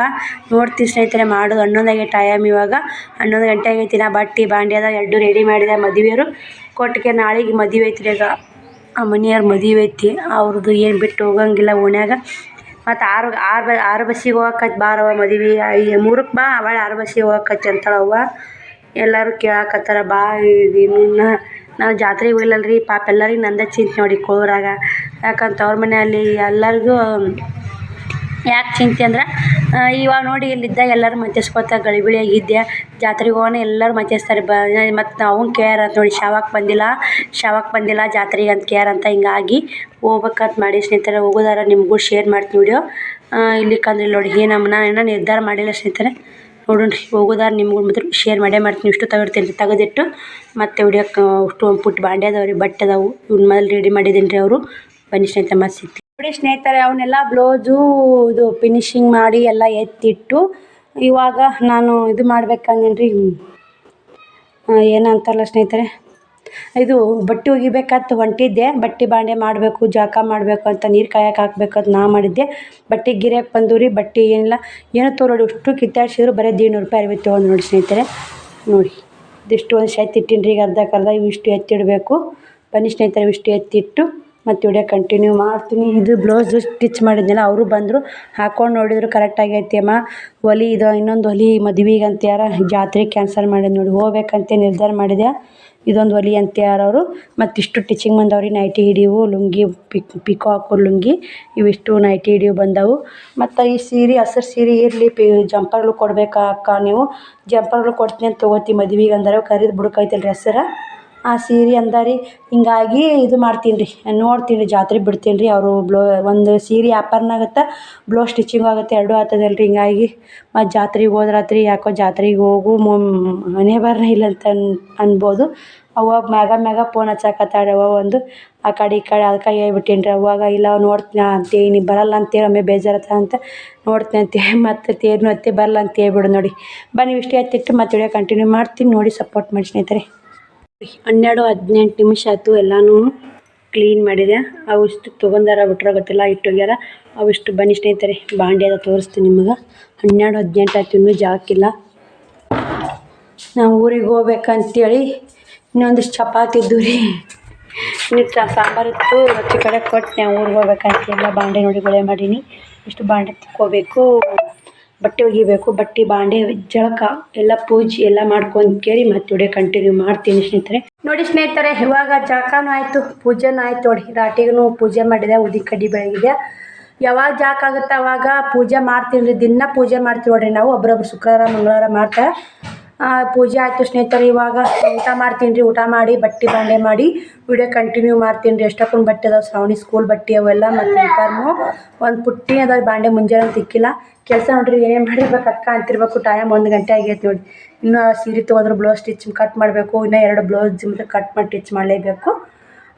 ನೋಡ್ತೀವಿ ಸ್ನೇಹಿತರೆ ಮಾಡೋದು ಹನ್ನೊಂದಾಗೆ ಟೈಮ್ ಇವಾಗ. ಹನ್ನೊಂದು ಗಂಟೆ ಆಗೈತಿ, ನಾ ಬಟ್ಟೆ, ಬಾಂಡೆ ಅದ, ಎರಡು ರೆಡಿ ಮಾಡಿದೆ ಮದುವೆಯವರು ಕೊಟ್ಟಿಗೆ ನಾಳೆಗೆ ಮದುವೆ ಐತ್ರಿ ಈಗ. ಆ ಮನೆಯವ್ರ ಮದುವೆ ಐತಿ. ಅವ್ರದ್ದು ಏನು ಬಿಟ್ಟು ಹೋಗಂಗಿಲ್ಲ ಓಣ್ಯಾಗ. ಮತ್ತು ಆರು ಆರು ಬ, ಆರು ಬಸ್ಸಿಗೆ ಹೋಗಕ್ಕತ್ ಬಾರವ್ವ ಮದುವೆ. ಐ ಮೂರಕ್ಕೆ ಬಾ ಅವಳ ಆರು ಬಸ್ಸಿಗೆ ಅಂತಾಳೆ ಅವ್ವ. ಎಲ್ಲರೂ ಕೇಳಕತ್ತಾರ, ಬಾ ಇನ್ನು ನಾವು ಜಾತ್ರೆಗೆ ಹೋಗಿಲ್ಲಲ್ಲ ರೀ ಪಾಪ ಎಲ್ಲರಿಗೆ ನಂದೇ ಚಿಂತೆ ನೋಡಿ ಕೋರಾಗ ಯಾಕಂತ ಅವ್ರ ಮನೆಯಲ್ಲಿ ಎಲ್ಲರಿಗೂ ಯಾಕೆ ಚಿಂತೆ ಅಂದ್ರೆ ಇವಾಗ ನೋಡಿ ಇಲ್ಲಿದ್ದ ಎಲ್ಲರೂ ಮತ್ತೆಸ್ಕೊತ ಗಳಿಬಿಳಿಯಾಗಿದ್ದೆ ಜಾತ್ರೆಗೆ ಹೋಗೋಣ ಎಲ್ಲರೂ ಮತ್ತೆಸ್ತಾರೆ ಬ, ಮತ್ತು ನಾವು ಕೇರ್ ಅಂತ ನೋಡಿ ಶಾವಕ್ಕೆ ಬಂದಿಲ್ಲ ಶಾವಕ್ಕೆ ಬಂದಿಲ್ಲ ಜಾತ್ರೆಗೆ ಅಂತ ಕೇರ್ ಅಂತ ಹಿಂಗಾಗಿ ಹೋಗ್ಬೇಕಂತ ಮಾಡಿ ಸ್ನೇಹಿತರೆ, ಹೋಗೋದಾರ ನಿಮಗೂ ಶೇರ್ ಮಾಡ್ತೀನಿ ವಿಡಿಯೋ ಇಲ್ಲಿ ಕಂದ್ರೆ ನೋಡಿ ಏನು ನಾನು ಇನ್ನೂ ನಿರ್ಧಾರ ಮಾಡಿಲ್ಲ ಸ್ನೇಹಿತರೆ. ನೋಡೋಣ ರೀ ಹೋಗೋದಾರ ನಿಮ್ಗೆ ಮಾತ್ರ ಶೇರ್ ಮಾಡೇ ಮಾಡ್ತೀನಿ, ಇಷ್ಟು ತೆಗೆಡ್ತೀನಿ ತೆಗೆದಿಟ್ಟು ಮತ್ತೆ ವಿಡಿಯೋಕ್ಕೆ ಅಷ್ಟು ಒಂದು ಪುಟ್ಟ ಬಾಂಡೆ ಅದಾವೆ ರೀ ಬಟ್ಟೆ ಅದಾವು, ಇವ್ನ ಮೊದಲು ರೆಡಿ ಮಾಡಿದ್ದೀನಿ ರೀ ಅವರು. ಬನ್ನಿ ಸ್ನೇಹಿತರೆ, ಮತ್ತೆ ಸಿಗ್ತೀವಿ ನೋಡಿ ಸ್ನೇಹಿತರೆ ಅವನ್ನೆಲ್ಲ ಬ್ಲೌಸು ಇದು ಫಿನಿಶಿಂಗ್ ಮಾಡಿ ಎಲ್ಲ ಎತ್ತಿಟ್ಟು ಇವಾಗ ನಾನು ಇದು ಮಾಡ್ಬೇಕಂದೇನ್ರಿ. ಏನಂತಾರಲ್ಲ ಸ್ನೇಹಿತರೆ, ಇದು ಬಟ್ಟೆ ಒಗಿಬೇಕಂತ ಹೊಂಟಿದ್ದೆ ಬಟ್ಟೆ ಬಾಂಡೆ ಮಾಡಬೇಕು, ಜಾಕ ಮಾಡಬೇಕು ಅಂತ ನೀರು ಕಾಯಕ್ಕೆ ಹಾಕ್ಬೇಕು ಅಂತ ನಾ ಮಾಡಿದ್ದೆ. ಬಟ್ಟೆ ಗಿರಿಯಕ್ಕೆ ಬಂದು ರೀ, ಬಟ್ಟೆ ಏನಿಲ್ಲ. ಏನೋ ತೋರೋಡಿ ಅಷ್ಟು ಕಿತ್ತಾಡ್ಸಿದ್ರು, ಬರೀ ನೂರು ರೂಪಾಯಿ ಅರಿವಿ ತೊಗೊಂಡು ನೋಡಿ ಸ್ನೇಹಿತರೆ. ನೋಡಿ ಇದಿಷ್ಟು ಒಂದು ಸೆತ್ತಿಟ್ಟಿನಿ ರೀ ಈಗ ಅರ್ಧಕ್ಕೆ ಅರ್ಧ ಇವಿಷ್ಟು ಎತ್ತಿಡಬೇಕು. ಬನ್ನಿ ಸ್ನೇಹಿತರೆ ಇವಿಷ್ಟು ಎತ್ತಿಟ್ಟು ಮತ್ತು ವಿಡಿಯೋ ಕಂಟಿನ್ಯೂ ಮಾಡ್ತೀನಿ. ಇದು ಬ್ಲೌಸ್ ಸ್ಟಿಚ್ ಮಾಡಿದ್ನಲ್ಲ, ಅವರು ಬಂದರು. ಹಾಕ್ಕೊಂಡು ನೋಡಿದ್ರು ಕರೆಕ್ಟ್ ಆಗೈತಿ ಅಮ್ಮ. ಹೊಲಿ ಇದು, ಇನ್ನೊಂದು ಹೊಲಿ ಮದ್ವೆಗೆ ಅಂತ ಯಾರ, ಜಾತ್ರೆ ಕ್ಯಾನ್ಸಲ್ ಮಾಡಿದ್ ನೋಡಿ. ಹೋಗ್ಬೇಕಂತ ನಿರ್ಧಾರ ಮಾಡಿದೆ ಇದೊಂದು ಹೊಲಿ ಅಂತ ಯಾರವರು ಮತ್ತು ಇಷ್ಟು ಟಿಚಿಂಗ್ ಬಂದವ್ರಿ ನೈಟಿ ಹಿಡಿವು, ಲುಂಗಿ ಪಿಕ್ ಪಿಕೋ ಹಾಕೋ ಲುಂಗಿ, ಇವಿಷ್ಟು ನೈಟಿ ಹಿಡಿವು ಬಂದವು. ಮತ್ತು ಈ ಸೀರೆ, ಹಸ್ರು ಸೀರೆ ಇರಲಿ, ಪಿ ಜಂಪರ್ಗಳು ಕೊಡ್ಬೇಕಾ ಅಕ್ಕ ನೀವು? ಜಂಪರ್ಗಳು ಕೊಡ್ತೀನಿ ಅಂತ ತೊಗೋತಿ ಮದ್ವೆಗೆ ಅಂದ್ರೆ, ಕರಿದು ಬುಡಕೈತಲ್ರಿ ಹೆಸರು? ಆ ಸೀರೆ ಅಂದಾರಿ. ಹಿಂಗಾಗಿ ಇದು ಮಾಡ್ತೀನಿ ರೀ ನೋಡ್ತೀನಿ ರೀ ಜಾತ್ರೆಗೆ ಬಿಡ್ತೀನಿ ರೀ ಅವರು ಬ್ಲೌ, ಒಂದು ಸೀರೆ ಆಪರ್ನ ಆಗುತ್ತೆ ಬ್ಲೌಸ್ ಸ್ಟಿಚಿಂಗ್ ಆಗುತ್ತೆ, ಎರಡೂ ಆಗ್ತದಲ್ಲ ರೀ ಹಿಂಗಾಗಿ ಮತ್ತು ಜಾತ್ರೆಗೆ ಹೋದ್ರಾತ್ರಿ ಯಾಕೋ ಜಾತ್ರೆಗೆ ಹೋಗು ಮನೆ ಬರನೇ ಇಲ್ಲ ಅಂತ ಅನ್, ಅನ್ಬೋದು. ಅವಾಗ ಮ್ಯಾಗ ಮ್ಯಾಗ ಫೋನ್ ಹಚ್ಚಾಕತ್ತಾಳೆ ಅವ ಒಂದು. ಆ ಕಡೆ ಈ ಕಡೆ ಅದಕ್ಕೆ ಹೇಳ್ಬಿಟ್ಟೀನಿ ರೀ ಅವಾಗ ಇಲ್ಲ ನೋಡ್ತೀನಿ ಅಂತೇಳಿ ನೀ ಬರಲ್ಲ ಅಂತೇಳಿ ಒಮ್ಮೆ ಬೇಜಾರತ್ತ ಅಂತ ನೋಡ್ತೀನಿ ಅಂತ ಮತ್ತೆ ತೇರ್ನು ಅತ್ತೆ ಬರಲ್ಲ ಅಂತ ಹೇಳ್ಬಿಡು ನೋಡಿ. ಬನ್ನಿ, ಇಷ್ಟೇ ಹತ್ತಿಟ್ಟು ಮತ್ತೆ ವಿಡಿಯೋ ಕಂಟಿನ್ಯೂ ಮಾಡ್ತೀನಿ. ನೋಡಿ ಸಪೋರ್ಟ್ ಮಾಡಿ ಸ್ನೇಹಿತರೆ. ಹನ್ನೆರಡು, ಹದಿನೆಂಟು ನಿಮಿಷ ಆಯಿತು, ಎಲ್ಲನೂ ಕ್ಲೀನ್ ಮಾಡಿದೆ. ಅವಿಷ್ಟು ತೊಗೊಂಡಾರ ಬಿಟ್ರೆ ಗೊತ್ತಿಲ್ಲ ಇಟ್ಟೋಗ್ಯಾರ ಅವಿಷ್ಟು ಬನ್ನಿ ಸ್ನೇಹಿತರೆ, ಬಾಂಡೆ ಅದ ತೋರಿಸ್ತೀನಿ ನಿಮಗೆ. ಹನ್ನೆರಡು, ಹದಿನೆಂಟು ಆಯ್ತು, ಇನ್ನೂ ಜಾಕಿಲ್ಲ. ನಾವು ಊರಿಗೆ ಹೋಗ್ಬೇಕಂತೇಳಿ ಇನ್ನೊಂದಿಷ್ಟು ಚಪಾತಿ ಇದ್ದು ರೀ. ಇನ್ನು ಸಾಂಬಾರು ಇತ್ತು ಅಚ್ಚಿ ಕಡೆ ಕೊಟ್ಟು ನಾವು ಊರಿಗೆ ಹೋಗ್ಬೇಕಂತ ಎಲ್ಲ ಬಾಂಡೆ ನೋಡಿ ಗೊಳೆ ಮಾಡೀನಿ. ಇಷ್ಟು ಬಾಂಡೆ ತಿಕ್ಕೋಬೇಕು. ಬಟ್ಟೆ ಒಗಿಬೇಕು, ಬಟ್ಟೆ, ಬಾಂಡೆ, ಜಳಕ ಎಲ್ಲ ಪೂಜೆ ಎಲ್ಲ ಮಾಡ್ಕೊಂಡು ಕೇಳಿ ಮತ್ತೆ ವಿಡಿಯೋ ಕಂಟಿನ್ಯೂ ಮಾಡ್ತೀನಿ ಸ್ನೇಹಿತರೆ. ನೋಡಿ ಸ್ನೇಹಿತರೆ, ಇವಾಗ ಜಳಕನೂ ಆಯಿತು, ಪೂಜೆನೂ ಆಯ್ತು ನೋಡಿ. ರಾಟಿಗೂ ಪೂಜೆ ಮಾಡಿದೆ ಉದಿ ಕಡ್ಡಿ ಬೆಳಗಿದೆ ಯಾವಾಗ ಜಾಕ ಆಗುತ್ತೆ ಅವಾಗ ಪೂಜೆ ಮಾಡ್ತೀನಿ ರೀ. ದಿನ ಪೂಜೆ ಮಾಡ್ತೀವಿ ನೋಡ್ರಿ ನಾವು. ಒಬ್ರೊಬ್ರು ಶುಕ್ರವಾರ, ಮಂಗಳವಾರ ಮಾಡ್ತಾರೆ. ಪೂಜೆ ಆಯಿತು ಸ್ನೇಹಿತರೆ, ಇವಾಗ ಊಟ ಮಾಡ್ತೀನಿ ರೀ, ಊಟ ಮಾಡಿ, ಬಟ್ಟೆ ಬಾಂಡೆ ಮಾಡಿ. ವಿಡಿಯೋ ಕಂಟಿನ್ಯೂ ಮಾಡ್ತೀನಿ ರೀ. ಎಷ್ಟಕ್ಕೊಂದು ಬಟ್ಟೆ ಅದಾವೆ, ಶ್ರಾವಣಿ ಸ್ಕೂಲ್ ಬಟ್ಟೆ ಅವೆಲ್ಲ ಮತ್ತು ಯೂನಿಫಾರ್ಮು ಒಂದು ಪುಟ್ಟಿ ಅದಾವೆ ಬಾಂಡೆ ಮುಂಜಾನೆ ತಿಕ್ಕಿಲ್ಲ. ಕೆಲಸ ನೋಡ್ರಿ, ಏನೇನು ಮಾಡಿರ್ಬೇಕು ಅಕ್ಕ ಅಂತಿರ್ಬೇಕು ಟೈಮ್ ಒಂದು ಗಂಟೆ ಆಗೈತೆ ನೋಡಿ. ಇನ್ನೂ ಸೀರೆ ತೊಗೊಂಡ್ರೆ ಬ್ಲೌಸ್ ಸ್ಟಿಚ್ ಕಟ್ ಮಾಡಬೇಕು, ಇನ್ನೂ ಎರಡು ಬ್ಲೌಸ್ ಮತ್ತೆ ಕಟ್ ಮಾಡಿ ಸ್ಟಿಚ್ ಮಾಡಲೇಬೇಕು.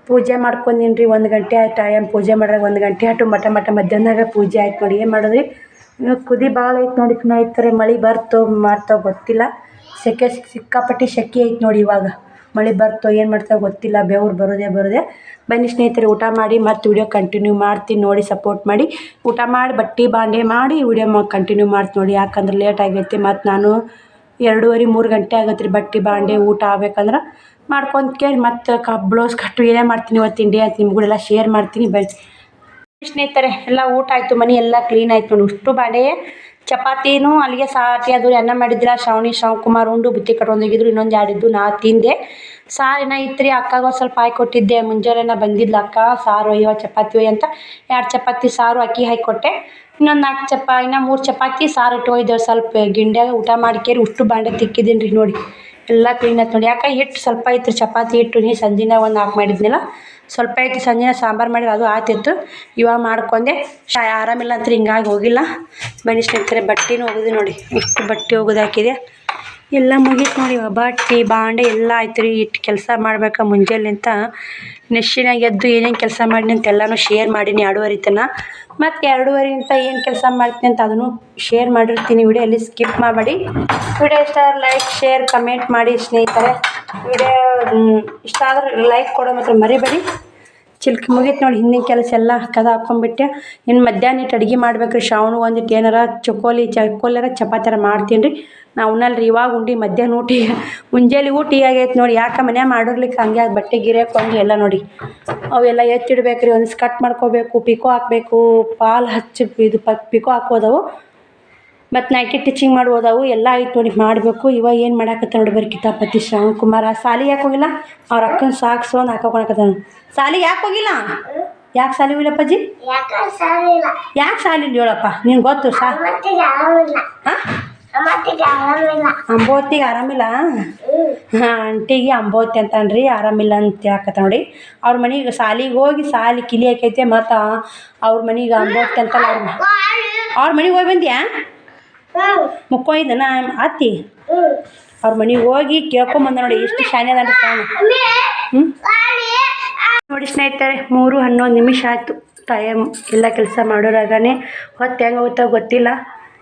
ಪೂಜೆ ಮಾಡ್ಕೊಂಡೀನಿ ರೀ, ಒಂದು ಗಂಟೆ ಆಯ್ತು ಟೈಮ್ ಪೂಜೆ ಮಾಡಿದಾಗ ಒಂದು ಗಂಟೆ ಆಯ್ತು, ಮಠ ಮಠ ಮಧ್ಯಾಹ್ನದಾಗ ಪೂಜೆ ಆಯ್ತು ನೋಡಿ, ಏನು ಮಾಡಿದ್ರಿ? ಇನ್ನು ಕುದಿ ಭಾಳ ಐತೆ ನೋಡಿ ಸ್ನೇಹಿತರೆ, ಮಳೆ ಬರ್ತೋ ಮಾಡ್ತೋ ಗೊತ್ತಿಲ್ಲ. ಸೆಕೆ ಸಿಕ್- ಸಿಕ್ಕಾಪಟ್ಟೆ ಸೆಕೆ ಐತೆ ನೋಡಿ ಇವಾಗ. ಮಳೆ ಬರ್ತೋ ಏನು ಮಾಡ್ತೋ ಗೊತ್ತಿಲ್ಲ, ಬೆವ್ರು ಬರೋದೇ ಬರೋದೇ. ಬನ್ನಿ ಸ್ನೇಹಿತರೆ, ಊಟ ಮಾಡಿ, ಮತ್ತು ವಿಡಿಯೋ ಕಂಟಿನ್ಯೂ ಮಾಡ್ತೀನಿ ನೋಡಿ ಸಪೋರ್ಟ್ ಮಾಡಿ. ಊಟ ಮಾಡಿ ಬಟ್ಟೆ ಬಾಂಡೆ ಮಾಡಿ ವಿಡಿಯೋ ಕಂಟಿನ್ಯೂ ಮಾಡ್ತೀನಿ ನೋಡಿ. ಯಾಕಂದ್ರೆ ಲೇಟ್ ಆಗೈತಿ, ಮತ್ತು ನಾನು ಎರಡೂವರೆ, ಮೂರು ಗಂಟೆ ಆಗತ್ತೆ ರೀ ಬಟ್ಟೆ ಬಾಂಡೆ ಊಟ ಆಗ್ಬೇಕಂದ್ರೆ. ಕೇಳಿ, ಮತ್ತು ಕ ಬ್ಲೌಸ್ ಕಟ್ಟು ಏನೇ ಮಾಡ್ತೀನಿ ಇವತ್ತು ತಿಂಡಿ ಅಂತ ನಿಮ್ಗಳೆಲ್ಲ ಶೇರ್ ಮಾಡ್ತೀನಿ. ಬನ್ನಿ ಸ್ನೇಹಿತರೆ, ಎಲ್ಲ ಊಟ ಆಯಿತು, ಮನೆ ಎಲ್ಲ ಕ್ಲೀನ್ ಆಯ್ತು ನೋಡಿ. ಉಷ್ಟು ಬಾಂಡೆ ಚಪಾತಿನೂ ಅಲ್ಲಿಗೆ ಸಾಟಿ ಅದು ಅನ್ನ ಮಾಡಿದ್ರ ಶ್ರಾವಣಿ ಶಿವಕುಮಾರ್ ಉಂಡು, ಬುತ್ತಿ ಕಟ್ಟೊಂದಿದ್ರು ಇನ್ನೊಂದು ಎರಡಿದ್ದು ನಾ ತಿಂದೆ. ಸಾರಿನ ಇತ್ತು ರೀ ಸ್ವಲ್ಪ ಹಾಕಿ ಕೊಟ್ಟಿದ್ದೆ. ಮುಂಜಾನೆನ ಬಂದಿದ್ಲು ಅಕ್ಕ, ಸಾರು ಒಯ್ಯೋ ಚಪಾತಿ ಒಯ್ಯ ಅಂತ. ಎರಡು ಚಪಾತಿ ಸಾರು ಅಕ್ಕಿ ಹಾಕಿ ಕೊಟ್ಟೆ. ಇನ್ನೊಂದು ನಾಲ್ಕು ಚಪಾ, ಇನ್ನು ಮೂರು ಚಪಾತಿ ಸಾರು ಇಟ್ಟು ಸ್ವಲ್ಪ ಗಿಂಡ್ಯಾಗ ಊಟ ಮಾಡ್ಕೇರಿ, ಉಷ್ಟು ಬಾಂಡೆ ತಿಕ್ಕಿದ್ದೀನಿ ರೀ ನೋಡಿ. ಎಲ್ಲ ಕ್ಲೀನ್ ಆಯ್ತು ನೋಡಿ. ಯಾಕೆ ಹಿಟ್ಟು ಸ್ವಲ್ಪ ಇತ್ತು ಚಪಾತಿ ಹಿಟ್ಟು ನೀ ಸಂಜಿನ ಒಂದು ನಾಲ್ಕು ಮಾಡಿದ್ನಿಲ್ಲ. ಸ್ವಲ್ಪ ಐತಿ ಸಂಜೆನ ಸಾಂಬಾರು ಮಾಡಿದ್ರೆ ಅದು ಆತಿತ್ತು ಇವಾಗ ಮಾಡ್ಕೊಂಡೆ. ಶಾ ಆರಾಮಿಲ್ಲ ಅಂತ ಹಿಂಗಾಗಿ ಹೋಗಿಲ್ಲ. ಬನ್ನಿ ಸ್ನೇಹಿತರೆ, ಬಟ್ಟೆನೂ ಹೋಗಿದೆ ನೋಡಿ. ಇಷ್ಟು ಬಟ್ಟೆ ಹೋಗೋದು ಹಾಕಿದೆ. ಎಲ್ಲ ಮುಗೀತು ನೋಡಿ ಬಟ್ಟೆ, ಬಾಂಡೆ ಎಲ್ಲ ಆಯ್ತು ರೀ. ಇಟ್ಟು ಕೆಲಸ ಮಾಡ್ಬೇಕಾ ಮುಂಜಾನೆಂತ ನೆಶ್ಶಿನಾಗ ಎದ್ದು ಏನೇನು ಕೆಲಸ ಮಾಡಿನಿ ಅಂತ ಎಲ್ಲನೂ ಶೇರ್ ಮಾಡೀನಿ ಎರಡೂವರೆ ತನ ಮತ್ತು ಎರಡೂವರೆಗಿಂತ ಏನು ಕೆಲಸ ಮಾಡ್ತೀನಿ ಅಂತ ಅದನ್ನು ಶೇರ್ ಮಾಡಿರ್ತೀನಿ. ವಿಡಿಯೋ ಅಲ್ಲಿ ಸ್ಕಿಪ್ ಮಾಡಬೇಡಿ. ವಿಡಿಯೋ ಇಷ್ಟ ಲೈಕ್ ಶೇರ್ ಕಮೆಂಟ್ ಮಾಡಿ ಸ್ನೇಹಿತರೆ. ವಿಡಿಯೋ ಇಷ್ಟ ಆದ್ರೆ ಲೈಕ್ ಕೊಡೋ ಮಾತ್ರ ಮರಿಬೇಡಿ. ಚಿಲ್ಕ ಮುಗೀತು ನೋಡಿ, ಹಿಂದಿನ ಕೆಲಸ ಎಲ್ಲ ಕದ ಹಾಕ್ಕೊಂಬಿಟ್ಟೆ ಇನ್ನು ಮಧ್ಯಾಹ್ನ ಇಟ್ಟು ಅಡುಗೆ ಮಾಡ್ಬೇಕು ರೀ ಶ್ರಾವಣ ಒಂದಿಟ್ಟು ಏನಾರ ಚಕೋಲಿ ಚಕೋಲಾರ ಚಪಾತಿರ ಮಾಡ್ತೀನಿ ರೀ ನಾವು ಉಣ್ಣಲ್ರಿ, ಇವಾಗ ಉಂಡಿ ಮಧ್ಯಾಹ್ನ ಊಟ, ಮುಂಜಾನೆ ಊಟ ಆಗೈತೆ ನೋಡಿ, ಯಾಕೆ ಮನೆ ಮಾಡಿರ್ಲಿಕ್ಕೆ ಹಂಗೆ ಬಟ್ಟೆ ಗಿರೆ ಕೊಂಡು ಎಲ್ಲ ನೋಡಿ. ಅವೆಲ್ಲ ಎತ್ತಿಡ್ಬೇಕು ರೀ ಒಂದು ಕಟ್ ಮಾಡ್ಕೋಬೇಕು ಪಿಕೋ ಹಾಕಬೇಕು, ಪಾಲ್ ಹಚ್ಚಿ, ಇದು ಪಿಕೋ ಹಾಕೋದವು. ಮತ್ತು ನೈಟಿ ಟೀಚಿಂಗ್ ಮಾಡ್ಬೋದವು ಎಲ್ಲ ಆಯ್ತು ನೋಡಿ ಮಾಡಬೇಕು. ಇವಾಗ ಏನು ಮಾಡಾಕತ್ತ ನೋಡಿ ಬರೀ ಕಿತಾಪತಿ ಶ್ರವಣ್ ಕುಮಾರ ಸಾಲಿ ಯಾಕೆ ಹೋಗಿಲ್ಲ? ಅವ್ರ ಅಕ್ಕನ ಸಾಕ್ಸೋನ್ ಅಂತ ಹಾಕೋಕೊಳಕತ್ತಾನ ಸಾಲಿ ಯಾಕೆ ಹೋಗಿಲ್ಲ? ಯಾಕೆ ಸಾಲಿ ಹೋಗಿಲ್ಲ ಅಪ್ಪಾಜಿ?
ಯಾಕೆ
ಶಾಲಿ ಇಲ್ಲ? ಹೇಳಪ್ಪ ನಿಂಗೆ ಗೊತ್ತು ಸಾ? ಅಂಬೋತಿಗೆ ಆರಾಮಿಲ್ಲ ಹಾಂ ಆಂಟಿಗೆ ಅಂಬೋತಿ ಅಂತನ್ರಿ ಆರಾಮಿಲ್ಲ ಅಂತ ಯಾಕತ್ತ ನೋಡಿ. ಅವ್ರ ಮನೆಗೆ ಸಾಲಿಗೆ ಹೋಗಿ ಸಾಲಿ ಕಿಲಿ ಹಾಕೈತೆ ಮತ್ತು ಅವ್ರ ಮನೆಗೆ ಅಂಬೋತಿ ಅಂತಲ್ಲ ಅವ್ರ ಅವ್ರ ಮನೆಗೆ ಹೋಗಿ ಬಂದ್ಯಾ? ಮುಕ್ಕೊಯ್ದನ
ಆತಿ.
ಅವ್ರ ಮನೆಗೆ ಹೋಗಿ ಕೇಳ್ಕೊಂಬಂದ ನೋಡಿ ಎಷ್ಟು ಶಾನೆ ಅದ ಹ್ಞೂ ನೋಡಿ ಸ್ನೇಹಿತರೆ ಮೂರು ಹನ್ನೊಂದು ನಿಮಿಷ ಆಯಿತು. ಟೈಮ್ ಎಲ್ಲ ಕೆಲಸ ಮಾಡೋರಾಗನೇ. ಹೊತ್ತು ಹೆಂಗೆ ಗೊತ್ತಿಲ್ಲ.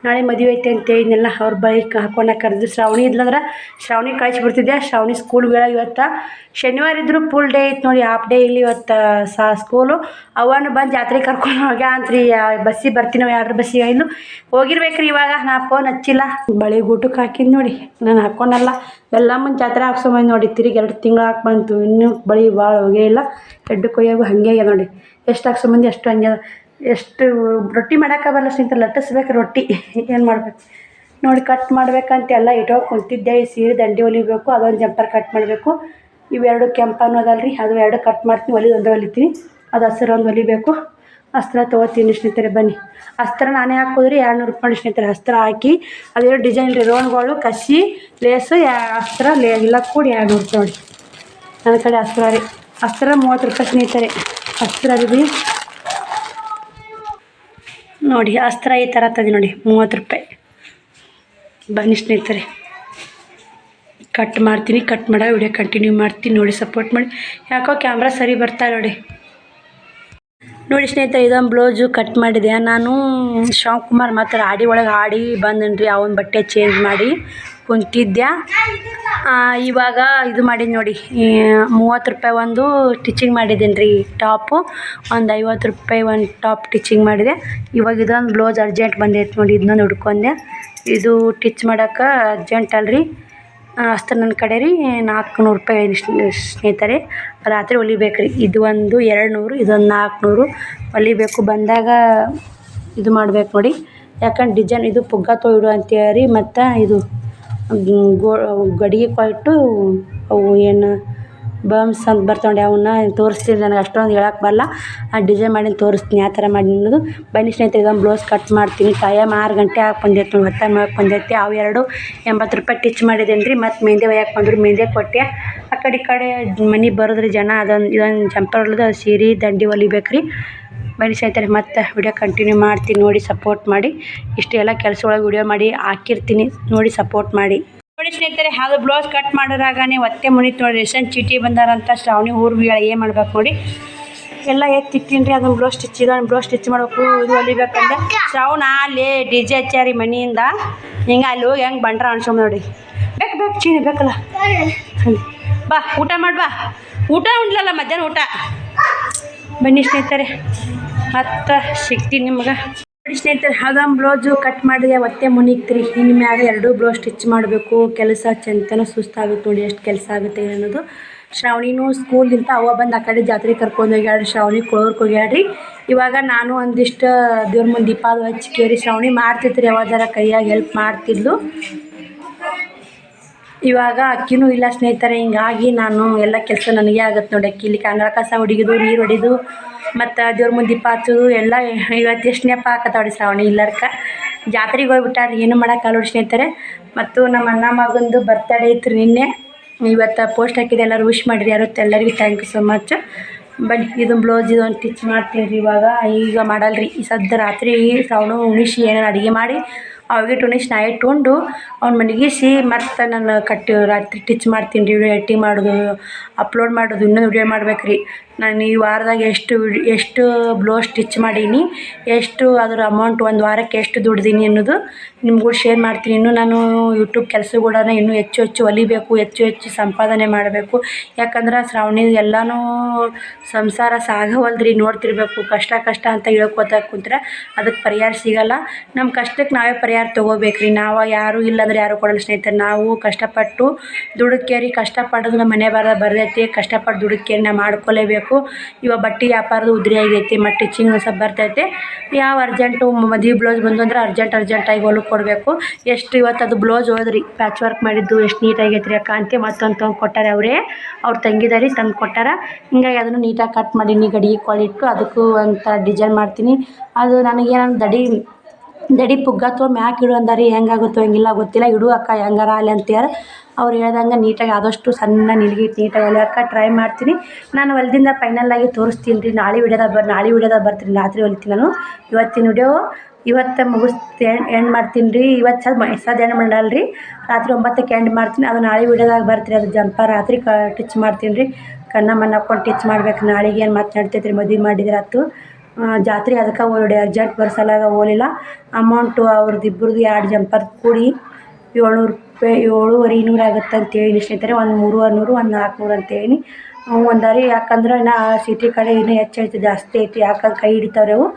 ನಾಳೆ ಮದುವೆ ಐತೆ ಅಂತ ಇದನ್ನೆಲ್ಲ ಅವ್ರ ಬೈಕ್ ಹಾಕೊಂಡು ಕರೆದು ಶ್ರಾವಣಿ ಇದ್ಲಂದ್ರೆ ಶ್ರಾವಣಿ ಕಳಿಸ್ಬಿಡ್ತಿದ್ದೆ ಶ್ರಾವಣಿ ಸ್ಕೂಲ್ ಇವತ್ತು ಶನಿವಾರ ಇದ್ದರೂ ಫುಲ್ ಡೇ ಇತ್ತು ನೋಡಿ ಹಾಫ್ ಡೇ ಇಲ್ಲಿ ಇವತ್ತು ಸಾ ಸ್ಕೂಲು ಅವನು ಬಂದು ಜಾತ್ರೆ ಕರ್ಕೊಂಡು ಹೋಗ್ಯ ಅಂತ್ರಿ ಬಸ್ಸಿಗೆ ಬರ್ತೀನಿ ಎರಡು ಬಸ್ಸಿಗೆ ಇನ್ನು ಹೋಗಿರ್ಬೇಕ್ರಿ ಇವಾಗ, ನಾ ಫೋನ್ ಹಚ್ಚಿಲ್ಲ. ಬಳೆ ಗೂಟಕ್ಕೆ ಹಾಕಿದ್ ನೋಡಿ, ನಾನು ಹಾಕ್ಕೊಂಡಲ್ಲ ಎಲ್ಲ ಮುಂದೆ ಜಾತ್ರೆ ಮೈ ನೋಡಿ, ತಿರುಗಿ ಎರಡು ತಿಂಗಳು ಹಾಕಿ ಬಂತು. ಇನ್ನೂ ಬಳಿ ಭಾಳ ಹೋಗೇ ಇಲ್ಲ. ಎಡ್ಡು ಕೊಯ್ಯಾಗು ಹಾಗೆ ನೋಡಿ. ಎಷ್ಟು ಹಾಕ್ಸೊಂಬಂದು ಅಷ್ಟು ಹಂಗೆ. ಎಷ್ಟು ರೊಟ್ಟಿ ಮಾಡೋಕ್ಕಾಗಲ್ಲ ಸ್ನೇಹಿತರೆ, ಲಟ್ಟಿಸ್ಬೇಕು ರೊಟ್ಟಿ. ಏನು ಮಾಡ್ಬೇಕು? ನೋಡಿ ಕಟ್ ಮಾಡ್ಬೇಕಂತ ಎಲ್ಲ ಇಟ್ಕೊಂಡು ಕುಂತಿದ್ದೆ. ಈ ಸೀರೆ ದಂಡಿ ಹೊಲಿಬೇಕು, ಅದೊಂದು ಜಂಪರ್ ಕಟ್ ಮಾಡಬೇಕು. ಇವೆರಡು ಕೆಂಪು ಅನ್ನೋದಲ್ರಿ, ಅದು ಎರಡು ಕಟ್ ಮಾಡ್ತೀನಿ ಒಲಿ ಒಂದು ಹೊಲಿತೀನಿ. ಅದು ಹಸಿರು ಒಂದು ಹೊಲಿಬೇಕು. ಅಸ್ತ್ರ ತೊಗೋತೀನಿ ಸ್ನೇಹಿತರೆ, ಬನ್ನಿ. ಅಸ್ತ್ರ ನಾನೇ ಹಾಕೋದ್ರಿ ಎರಡು ನೂರು ರೂಪಾಯಿ ಸ್ನೇಹಿತರೆ ಅಸ್ತ್ರ ಹಾಕಿ, ಅದೇ ಡಿಸೈನ್ ರೀ ರೋನ್ಗಳು ಕಸಿ, ಲೇಸು ಅಸ್ತ್ರ ಲೇ ಎಲ್ಲ ಕೂಡಿ ಎರಡು ನೂರು ರೂಪಾಯಿ ನನ್ನ ಕಡೆ ಅಸ್ತ್ರ ರೀ. ಅಸ್ತ್ರ ಮೂವತ್ತು ರೂಪಾಯಿ ಸ್ನೇಹಿತರೆ. ಅಸ್ತ್ರ ರೀ. ನೋಡಿ, ಅಸ್ತ್ರ ಈ ಥರ ತದಿ ನೋಡಿ, ಮೂವತ್ತು ರೂಪಾಯಿ. ಬನ್ನಿ ಸ್ನೇಹಿತರೆ. ಕಟ್ ಮಾಡ್ತೀನಿ ಕಟ್ ಮಾಡೋ ವಿಡಿಯೋ ಕಂಟಿನ್ಯೂ ಮಾಡ್ತೀನಿ, ನೋಡಿ ಸಪೋರ್ಟ್ ಮಾಡಿ. ಯಾಕೋ ಕ್ಯಾಮ್ರಾ ಸರಿ ಬರ್ತಾ ನೋಡಿ. ನೋಡಿ ಸ್ನೇಹಿತರೆ, ಇದೊಂದು ಬ್ಲೌಸು ಕಟ್ ಮಾಡಿದೆ. ನಾನು ಶಿವಕುಮಾರ್ ಮಾತ್ರ ಆಡಿ ಒಳಗೆ ಆಡಿ ಬಂದನ್ರಿ. ಅವನ ಬಟ್ಟೆ ಚೇಂಜ್ ಮಾಡಿ ಕುಂತಿದ್ದೆ ಇವಾಗ ಇದು ಮಾಡಿದ್ದು ನೋಡಿ. ಮೂವತ್ತು ರೂಪಾಯಿ ಒಂದು ಸ್ಟಿಚಿಂಗ್ ಮಾಡಿದ್ದೀನಿ ರೀ ಟಾಪು. ಒಂದು ಐವತ್ತು ರೂಪಾಯಿ ಒಂದು ಟಾಪ್ ಸ್ಟಿಚಿಂಗ್ ಮಾಡಿದೆ. ಇವಾಗ ಇದೊಂದು ಬ್ಲೌಸ್ ಅರ್ಜೆಂಟ್ ಬಂದೈತೆ ನೋಡಿ ಇದನ್ನ ಹುಡ್ಕೊಂಡೆ ಇದು ಟಿಚ್ ಮಾಡೋಕೆ ಅರ್ಜೆಂಟ್ ಅಲ್ರಿ. ಅಷ್ಟು ನನ್ನ ಕಡೆ ರೀ ನಾಲ್ಕುನೂರು ರೂಪಾಯಿ ಸ್ನೇ- ಸ್ನೇಹಿತರೆ. ರಾತ್ರಿ ಹೊಲಿಬೇಕು ರೀ ಇದು ಒಂದು ಎರಡು ನೂರು ಇದೊಂದು ನಾಲ್ಕುನೂರು ಹೊಲಿಬೇಕು. ಬಂದಾಗ ಇದು ಮಾಡ್ಬೇಕು ನೋಡಿ. ಯಾಕಂದ್ರೆ ಡಿಸೈನ್ ಇದು ಪುಗ್ಗ ತೊಯ್ಡು ಅಂತೇಳಿ ಮತ್ತು ಇದು ಗೋ, ಗಡಿಗೆ ಕೊಟ್ಟು ಅವು ಏನು ಬಮ್ಸ್ ಅಂತ ಬರ್ತಾವೆ ಅವನ್ನ ತೋರಿಸ್ತೀನಿ ನನಗೆ ಅಷ್ಟೊಂದು ಹೇಳಕ್ಕೆ ಬರಲ್ಲ. ಆ ಡಿಸೈನ್ ಮಾಡಿ ತೋರಿಸ್ತೀನಿ, ಆ ಥರ ಮಾಡಿ ಅನ್ನೋದು. ಬನ್ನಿ ಸ್ನೇಹಿತರೆ, ಇದೊಂದು ಬ್ಲೌಸ್ ಕಟ್ ಮಾಡ್ತೀನಿ. ಟೈಮ್ ಆರು ಗಂಟೆ ಹಾಕಿ ಬಂದೈತೆ ನೋಡಿ ಮಾಡಕ್ಕೆ ಬಂದೈತಿ ಅವು ಎರಡು? ಎಂಬತ್ತು ರೂಪಾಯಿ ಟಿಚ್ ಮಾಡಿದ್ದೇನೆ ರೀ ಮತ್ತು ಮೆಹಂದಿ ಒಯ್ಯಕ್ಕೆ ಬಂದರು, ಮೆಹಂದಿ ಕೊಟ್ಟೆ. ಆ ಕಡೆ ಕಡೆ ಮನೆಗೆ ಬರೋದ್ರಿ ಜನ, ಅದೊಂದು, ಇದೊಂದು ಜಂಪರ್ ಅದು ಸೀರೆ, ದಂಡಿ ಹೊಲಿಬೇಕು ರೀ ಬನ್ನಿ ಸ್ನೇಹಿತರೆ, ಮತ್ತೆ ವಿಡಿಯೋ ಕಂಟಿನ್ಯೂ ಮಾಡ್ತೀನಿ, ನೋಡಿ ಸಪೋರ್ಟ್ ಮಾಡಿ. ಇಷ್ಟೆಲ್ಲ ಕೆಲಸ ಒಳಗೆ ವಿಡಿಯೋ ಮಾಡಿ ಹಾಕಿರ್ತೀನಿ, ನೋಡಿ ಸಪೋರ್ಟ್ ಮಾಡಿ. ನೋಡಿ ಸ್ನೇಹಿತರೆ ಅದು ಬ್ಲೌಸ್ ಕಟ್ ಮಾಡೋರಾಗನೇ ಒತ್ತೆ ಮುನಿ ನೋಡಿ ರೇಷನ್ ಚೀಟಿ ಬಂದಾರಂತ ಶ್ರಾವಣಿ ಊರು ಏನು ಮಾಡ್ಬೇಕು ನೋಡಿ. ಎಲ್ಲ ಎತ್ತಿ ತಿಕ್ಕಿನ್ರಿ ಅದನ್ನು ಬ್ಲೌಸ್ ಸ್ಟಿಚ್ ಇದನ್ನು ಬ್ಲೌಸ್ ಸ್ಟಿಚ್ ಮಾಡಬೇಕು, ಇದು ಹೊಲಿಬೇಕಂದ್ರೆ. ಶ್ರಾವಣ ಅಲ್ಲಿ ಡಿ ಜೆ ಹಚ್ಚಾರಿ ಮನೆಯಿಂದ ಹಿಂಗೆ ಅಲ್ಲಿ ಹೋಗಿ ಹೆಂಗೆ ಬಂಡ್ರ ಅನ್ಸೋಮ್ ನೋಡಿ. ಬೇಕು ಬೇಕು, ಚೀನಿ ಬೇಕಲ್ಲ? ಬಾ, ಊಟ ಮಾಡ್ಬಾ ಊಟ ಉಂಡ್ಲಲ್ಲ ಮಧ್ಯಾಹ್ನ ಊಟ? ಬನ್ನಿ ಸ್ನೇಹಿತರೆ, ಮತ್ತೆ ಸಿಗ್ತೀನಿ ನಿಮ್ಗೆ. ಸ್ನೇಹಿತರೆ ಅದೊಂದು ಬ್ಲೌಸು ಕಟ್ ಮಾಡಿದೆ ಒತ್ತೆ ಮುನಿಗ್ತೀರಿ. ಇನ್ನು ಮ್ಯಾಗ ಎರಡೂ ಬ್ಲೌಸ್ ಸ್ಟಿಚ್ ಮಾಡಬೇಕು. ಕೆಲಸ ಚಂತನ ಸುಸ್ತಾಗುತ್ತೆ ನೋಡಿ ಎಷ್ಟು ಕೆಲಸ ಆಗುತ್ತೆ ಅನ್ನೋದು ಶ್ರಾವಣಿನೂ ಸ್ಕೂಲಿಂದ ಅವ ಬಂದು ಆ ಕಡೆ ಜಾತ್ರೆ ಕರ್ಕೊಂಡು ಹೋಗ್ಯಾಡ್ರಿ ಶ್ರಾವಣಿ ಕೊಳೋರ್ಗೆ ಹೋಗ್ಯಾಡ್ರಿ ಇವಾಗ ನಾನು ಒಂದಿಷ್ಟು ದೇವ್ರ ಮುಂದೆ ದೀಪ ಅದು ಹಚ್ಚಿ ಕೇರಿ ಶ್ರಾವಣಿ ಮಾಡ್ತಿತ್ತು ರೀ ಯಾವ್ದಾರ ಕೈಯಾಗ ಹೆಲ್ಪ್ ಮಾಡ್ತಿದ್ಲು. ಇವಾಗ ಅಕ್ಕಿನೂ ಇಲ್ಲ ಸ್ನೇಹಿತರೆ, ಹಿಂಗಾಗಿ ನಾನು ಎಲ್ಲ ಕೆಲಸ ನನಗೆ ಆಗುತ್ತೆ ನೋಡಿ. ಅಕ್ಕಿ ಇಲ್ಲಿ ಕಂಗಳ ಕಸ ಹೊಡಿಯೋದು, ನೀರು ಹೊಡಿಯೋದು. ಮತ್ತು ದೇವ್ರ ಮುಂದೆ ದೀಪ ಹಚ್ಚೋದು ಎಲ್ಲ ಇವತ್ತು ಎಷ್ಟು ನೆಪ ಹಾಕತ್ತಾವ್ರಿ ಶ್ರಾವಣಿ, ಇಲ್ಲರ್ಕ. ಜಾತ್ರೆಗೆ ಹೋಗ್ಬಿಟ್ಟಾರಿ, ಏನು ಮಾಡೋಕೆ ನೋಡಿ ಸ್ನೇಹಿತರೆ. ಮತ್ತು ನಮ್ಮ ಅಣ್ಣ ಮಗಂದು ಬರ್ತಡೇ ಇತ್ತು ನಿನ್ನೆ. ಇವತ್ತು ಪೋಸ್ಟ್ ಹಾಕಿದೆ, ಎಲ್ಲರೂ ವಿಶ್ ಮಾಡಿರಿ ಯಾರು ಎಲ್ಲರಿಗೂ thank you so much but ಇದು ಬ್ಲೌಸ್ ಇದೊಂದು ಸ್ಟಿಚ್ ಮಾಡ್ತೀನಿ ರೀ ಇವಾಗ. ಈಗ ಮಾಡಲ್ರಿ, ಈ ಸದ್ದ ರಾತ್ರಿ ಶ್ರಾವಣ ಉಣಿಸಿ ಏನಾರು ಅಡುಗೆ ಮಾಡಿ ಅವಾಗೆ ಉಣಿಸಿ ನಾ ಇಟ್ಕೊಂಡು ಅವ್ನು ಮಲಗಿಸಿ ಮತ್ತು ನಾನು ಕಟ್ಟಿ ರಾತ್ರಿ ಟಿಚ್ ಮಾಡ್ತೀನಿ ರೀ ವಿಡಿಯೋ ಎಡಿಟಿಂಗ್ ಮಾಡೋದು ಅಪ್ಲೋಡ್ ಮಾಡೋದು ಇನ್ನೂ ವಿಡಿಯೋ ಮಾಡ್ಬೇಕು ರೀ ನಾನು ಈ ವಾರದಾಗ ಎಷ್ಟು ಎಷ್ಟು ಬ್ಲೌಸ್ ಸ್ಟಿಚ್ ಮಾಡೀನಿ, ಎಷ್ಟು ಅದರ ಅಮೌಂಟ್ ಒಂದು ವಾರಕ್ಕೆ ಎಷ್ಟು ದುಡ್ದೀನಿ ಅನ್ನೋದು ನಿಮ್ಗೂ ಶೇರ್ ಮಾಡ್ತೀನಿ. ಇನ್ನೂ ನಾನು ಯೂಟ್ಯೂಬ್ ಕೆಲಸಗಳನ್ನ ಇನ್ನೂ ಹೆಚ್ಚು ಹೆಚ್ಚು ಒಲಿಬೇಕು, ಹೆಚ್ಚು ಹೆಚ್ಚು ಸಂಪಾದನೆ ಮಾಡಬೇಕು. ಯಾಕಂದ್ರೆ ಶ್ರಾವಣಿ ಎಲ್ಲನೂ ಸಂಸಾರ ಸಾಗವಲ್ದ್ರಿ, ನೋಡ್ತಿರ್ಬೇಕು. ಕಷ್ಟ ಕಷ್ಟ ಅಂತ ಹೇಳ್ಕೊತ ಕುಂತ್ರೆ ಅದಕ್ಕೆ ಪರಿಹಾರ ಸಿಗಲ್ಲ. ನಮ್ಮ ಕಷ್ಟಕ್ಕೆ ನಾವೇ ಪರಿಹಾರ ತೊಗೋಬೇಕು ರೀ ನಾವು ಯಾರೂ ಇಲ್ಲಾಂದ್ರೆ ಯಾರು ಕೊಡಲ್ಲ ಸ್ನೇಹಿತರೆ. ನಾವು ಕಷ್ಟಪಟ್ಟು ದುಡುಕೇರಿ ಕಷ್ಟಪಡೋದು ನಮ್ಮ ಮನೆ ಬರ ಬರ್ತೈತಿ ಕಷ್ಟಪಟ್ಟು ದುಡುಕೇರಿ ನಾವು ಮಾಡ್ಕೊಲೇಬೇಕು. ಇವಾಗ ಬಟ್ಟೆ ವ್ಯಾಪಾರದ ಉದ್ರಿ ಆಗೈತಿ, ಮತ್ತು ಟಿಚಿಂಗ್ ಸಹ ಬರ್ತೈತೆ. ಯಾವ ಅರ್ಜೆಂಟು ಮದುವೆ ಬ್ಲೌಸ್ ಬಂದು ಅಂದ್ರೆ ಅರ್ಜೆಂಟ್ ಅರ್ಜೆಂಟಾಗಿ ಹೊಲಕ್ಕೆ ಕೊಡಬೇಕು. ಎಷ್ಟು ಇವತ್ತು ಅದು ಬ್ಲೌಸ್ ಹೋದ್ರಿ ಪ್ಯಾಚ್ ವರ್ಕ್ ಮಾಡಿದ್ದು ಎಷ್ಟು ನೀಟಾಗೈತೆ ರೀ ಅಕ್ಕ ಅಂತ ಮತ್ತೊಂದು ತಂದು ಕೊಟ್ಟಾರೆ ಅವರೇ. ಅವ್ರು ತಂಗಿದಾರಿ, ತಂದು ಕೊಟ್ಟಾರ. ಹಿಂಗಾಗಿ ಅದನ್ನು ನೀಟಾಗಿ ಕಟ್ ಮಾಡೀನಿ, ಗಡಿಗೆ ಕೊಳಿಟ್ಟು ಅದಕ್ಕೂ ಅಂತ ಡಿಸೈನ್ ಮಾಡ್ತೀನಿ. ಅದು ನನಗೇನು ದಡಿ ದಡಿ ಪುಗ್ಗ ತೊಗೊಂಡು ಮ್ಯಾಕ್ ಇಡು ಅಂದಾರಿ, ಹೆಂಗಾಗುತ್ತೋ, ಹೆಂಗಿಲ್ಲ ಗೊತ್ತಿಲ್ಲ. ಇಡು ಅಕ್ಕ, ಹೆಂಗಾರ ಅಲ್ಲಿ ಅಂತ್ಯಾರ ಅವ್ರು ಹೇಳ್ದಂಗೆ ನೀಟಾಗಿ ಆದಷ್ಟು ಸಣ್ಣ ನಿಲ್ಗಿ ನೀಟಾಗಿ ಹೊಲಿಯೋಕೆ ಟ್ರೈ ಮಾಡ್ತೀನಿ. ನಾನು ಹೊಲ್ದಿಂದ ಫೈನಲ್ಲಾಗಿ ತೋರಿಸ್ತೀನಿ ರೀ ನಾಳೆ ವಿಡಿಯೋದಾಗ ಬರ್, ನಾಳೆ ವಿಡಿಯೋದಾಗ ಬರ್ತೀನಿ. ರಾತ್ರಿ ಹೊಲಿತೀನಿ ನಾನು. ಇವತ್ತಿನ ವಿಡಿಯೋ ಇವತ್ತು ಮುಗಿಸ್ತಿ ಎಂಡ್ ಮಾಡ್ತೀನಿ ರೀ ಇವತ್ತು ಸದ್ ಸದ್ ಎಂಡ್ ಮಾಡಲ್ಲ ರೀ ರಾತ್ರಿ ಒಂಬತ್ತಕ್ಕೆ ಎಂಡ್ ಮಾಡ್ತೀನಿ. ಅದು ನಾಳೆ ವಿಡಿಯೋದಾಗ ಬರ್ತೀರಿ. ಅದು ಜಂಪ ರಾತ್ರಿ ಕ ಟಿಚ್ ಮಾಡ್ತೀನಿ ರೀ ಕಣ್ಣ ಮಣ್ಣು ಹಾಕ್ಕೊಂಡು ಟಿಚ್ ಮಾಡ್ಬೇಕು. ನಾಳೆಗೆ ಏನು ಮತ್ತೆ ನಡ್ತೈತೆ ರೀ ಮದುವೆ ಮಾಡಿದ್ರೆ ಆಯ್ತು ಜಾತ್ರೆ ಅದಕ್ಕೆ ಓಡಿ ಅರ್ಜೆಂಟ್ ಬರ್ಸಲಾಗ ಹೋಲಿಲ್ಲ ಅಮೌಂಟು ಅವ್ರದ್ದು ಇಬ್ಬರದ್ದು ಎರಡು ಜಂಪರ್ ಕೂಡಿ ಏಳ್ನೂರು ರೂಪಾಯಿ, ಏಳುವರೆ ಇನ್ನೂರು ಆಗುತ್ತೆ ಅಂತೇಳಿ ಸ್ನೇಹಿತರೆ ಒಂದು ಮೂರುವರೆ ನೂರು, ಒಂದು ನಾಲ್ಕುನೂರು ಅಂತೇಳಿ. ಒಂದರಿ ಯಾಕಂದ್ರೆ ನಾ ಸಿಟಿ ಕಡೆ ಇನ್ನೂ ಹೆಚ್ಚೈತೆ ಜಾಸ್ತಿ ಐತಿ. ಯಾಕಂದ್ರೆ ಕೈ ಹಿಡಿತಾವ್ರಿ ಅವು.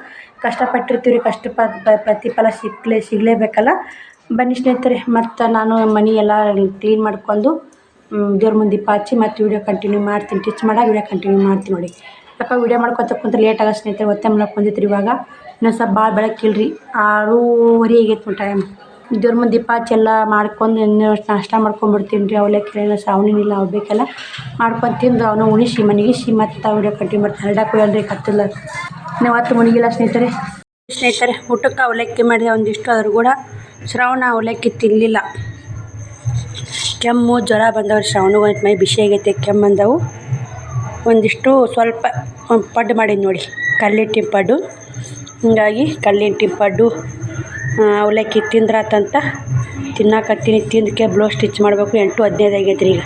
ಕಷ್ಟಪಟ್ಟಿರ್ತೀವಿ ರೀ ಕಷ್ಟ ಪ್ರತಿಫಲ ಸಿಗ್ಲೇ ಸಿಗಲೇಬೇಕಲ್ಲ. ಬನ್ನಿ ಸ್ನೇಹಿತರೆ, ಮತ್ತು ನಾನು ಮನೆ ಎಲ್ಲ ಕ್ಲೀನ್ ಮಾಡ್ಕೊಂಡು ದೇವ್ರ ಮುಂದೆ ದೀಪ ಹಚ್ಚಿ ಮತ್ತು ವೀಡಿಯೋ ಕಂಟಿನ್ಯೂ ಮಾಡ್ತೀನಿ. ಟಿಚ್ ಮಾಡೋ ವೀಡಿಯೋ ಕಂಟಿನ್ಯೂ ಮಾಡ್ತೀನಿ ನೋಡಿ. ಯಾಕ ವೀಡಿಯೋ ಮಾಡ್ಕೊತ ಕುಂತ ಲೇಟ್ ಆಗೋ ಸ್ನೇಹಿತರೆ ಒತ್ತೆ ಬಂದಿತ್ತು ಇವಾಗ. ಇನ್ನೊಂದು ಸ್ವಲ್ಪ ಭಾಳ ಬೆಳಕಿಲ್ರಿ ಆರೂವರೆ ಆಗೈತೆ ಟೈಮ್ ದೇವ್ರ ಮುಂದೆ ದೀಪ ಹಚ್ಚಿ ಎಲ್ಲ ಮಾಡ್ಕೊಂಡು ನಾಷ್ಟ ಮಾಡ್ಕೊಂಡ್ಬಿಡ್ತೀನಿ ರೀ. ಅವಲಕ್ಕಿ ಎಲ್ಲ ಅವು ಬೇಕೆಲ್ಲ. ಮಾಡ್ಕೊಂಡು ತಿಂದು ಅವನು ಉಣಿಸಿ ಮನಗಿಸಿ ಮತ್ತು ವಿಡಿಯೋ ಕಟ್ಟಿ ಮಾಡ್ತೀನಿ. ಹರಡಕ್ಕೆ ಹೇಳ್ರಿ ಕತ್ತಿಲ್ಲ ನಾವು ಹತ್ತು ಮುಣಿಗಿಲ್ಲ ಸ್ನೇಹಿತರೆ. ಸ್ನೇಹಿತರೆ, ಊಟಕ್ಕೆ ಅವಲಕ್ಕಿ ಮಾಡಿದೆ, ಒಂದಿಷ್ಟು ಆದರೂ ಕೂಡ ಶ್ರಾವಣ ಅವಲಕ್ಕಿ ತಿನ್ನಲಿಲ್ಲ ಕೆಮ್ಮು, ಜ್ವರ ಬಂದವ್ರು ಶ್ರಾವಣ ಮೈ ಬಿಸಿ ಆಗೈತೆ, ಕೆಮ್ಮು ಬಂದವು ಒಂದಿಷ್ಟು ಸ್ವಲ್ಪ, ಪಡ್ಡು ಮಾಡಿದ್ದು ನೋಡಿ. ಕಲ್ಲಿಟ್ಟಿನ ಪಡ್ಡು. ಹೀಗಾಗಿ ಕಲ್ಲಿಟ್ಟಿನ ಪಡ್ಡು. ಅವಲಕ್ಕಿ ತಿಂದ್ರಾತಂತ. ತಿನ್ನಾಕತ್ತೀನಿ ತಿಂದಕ್ಕೆ ಬ್ಲೌಸ್ ಸ್ಟಿಚ್ ಮಾಡಬೇಕು. ಎಂಟು, ಹದಿನೈದು ಆಗೈತೆ ರೀ ಈಗ.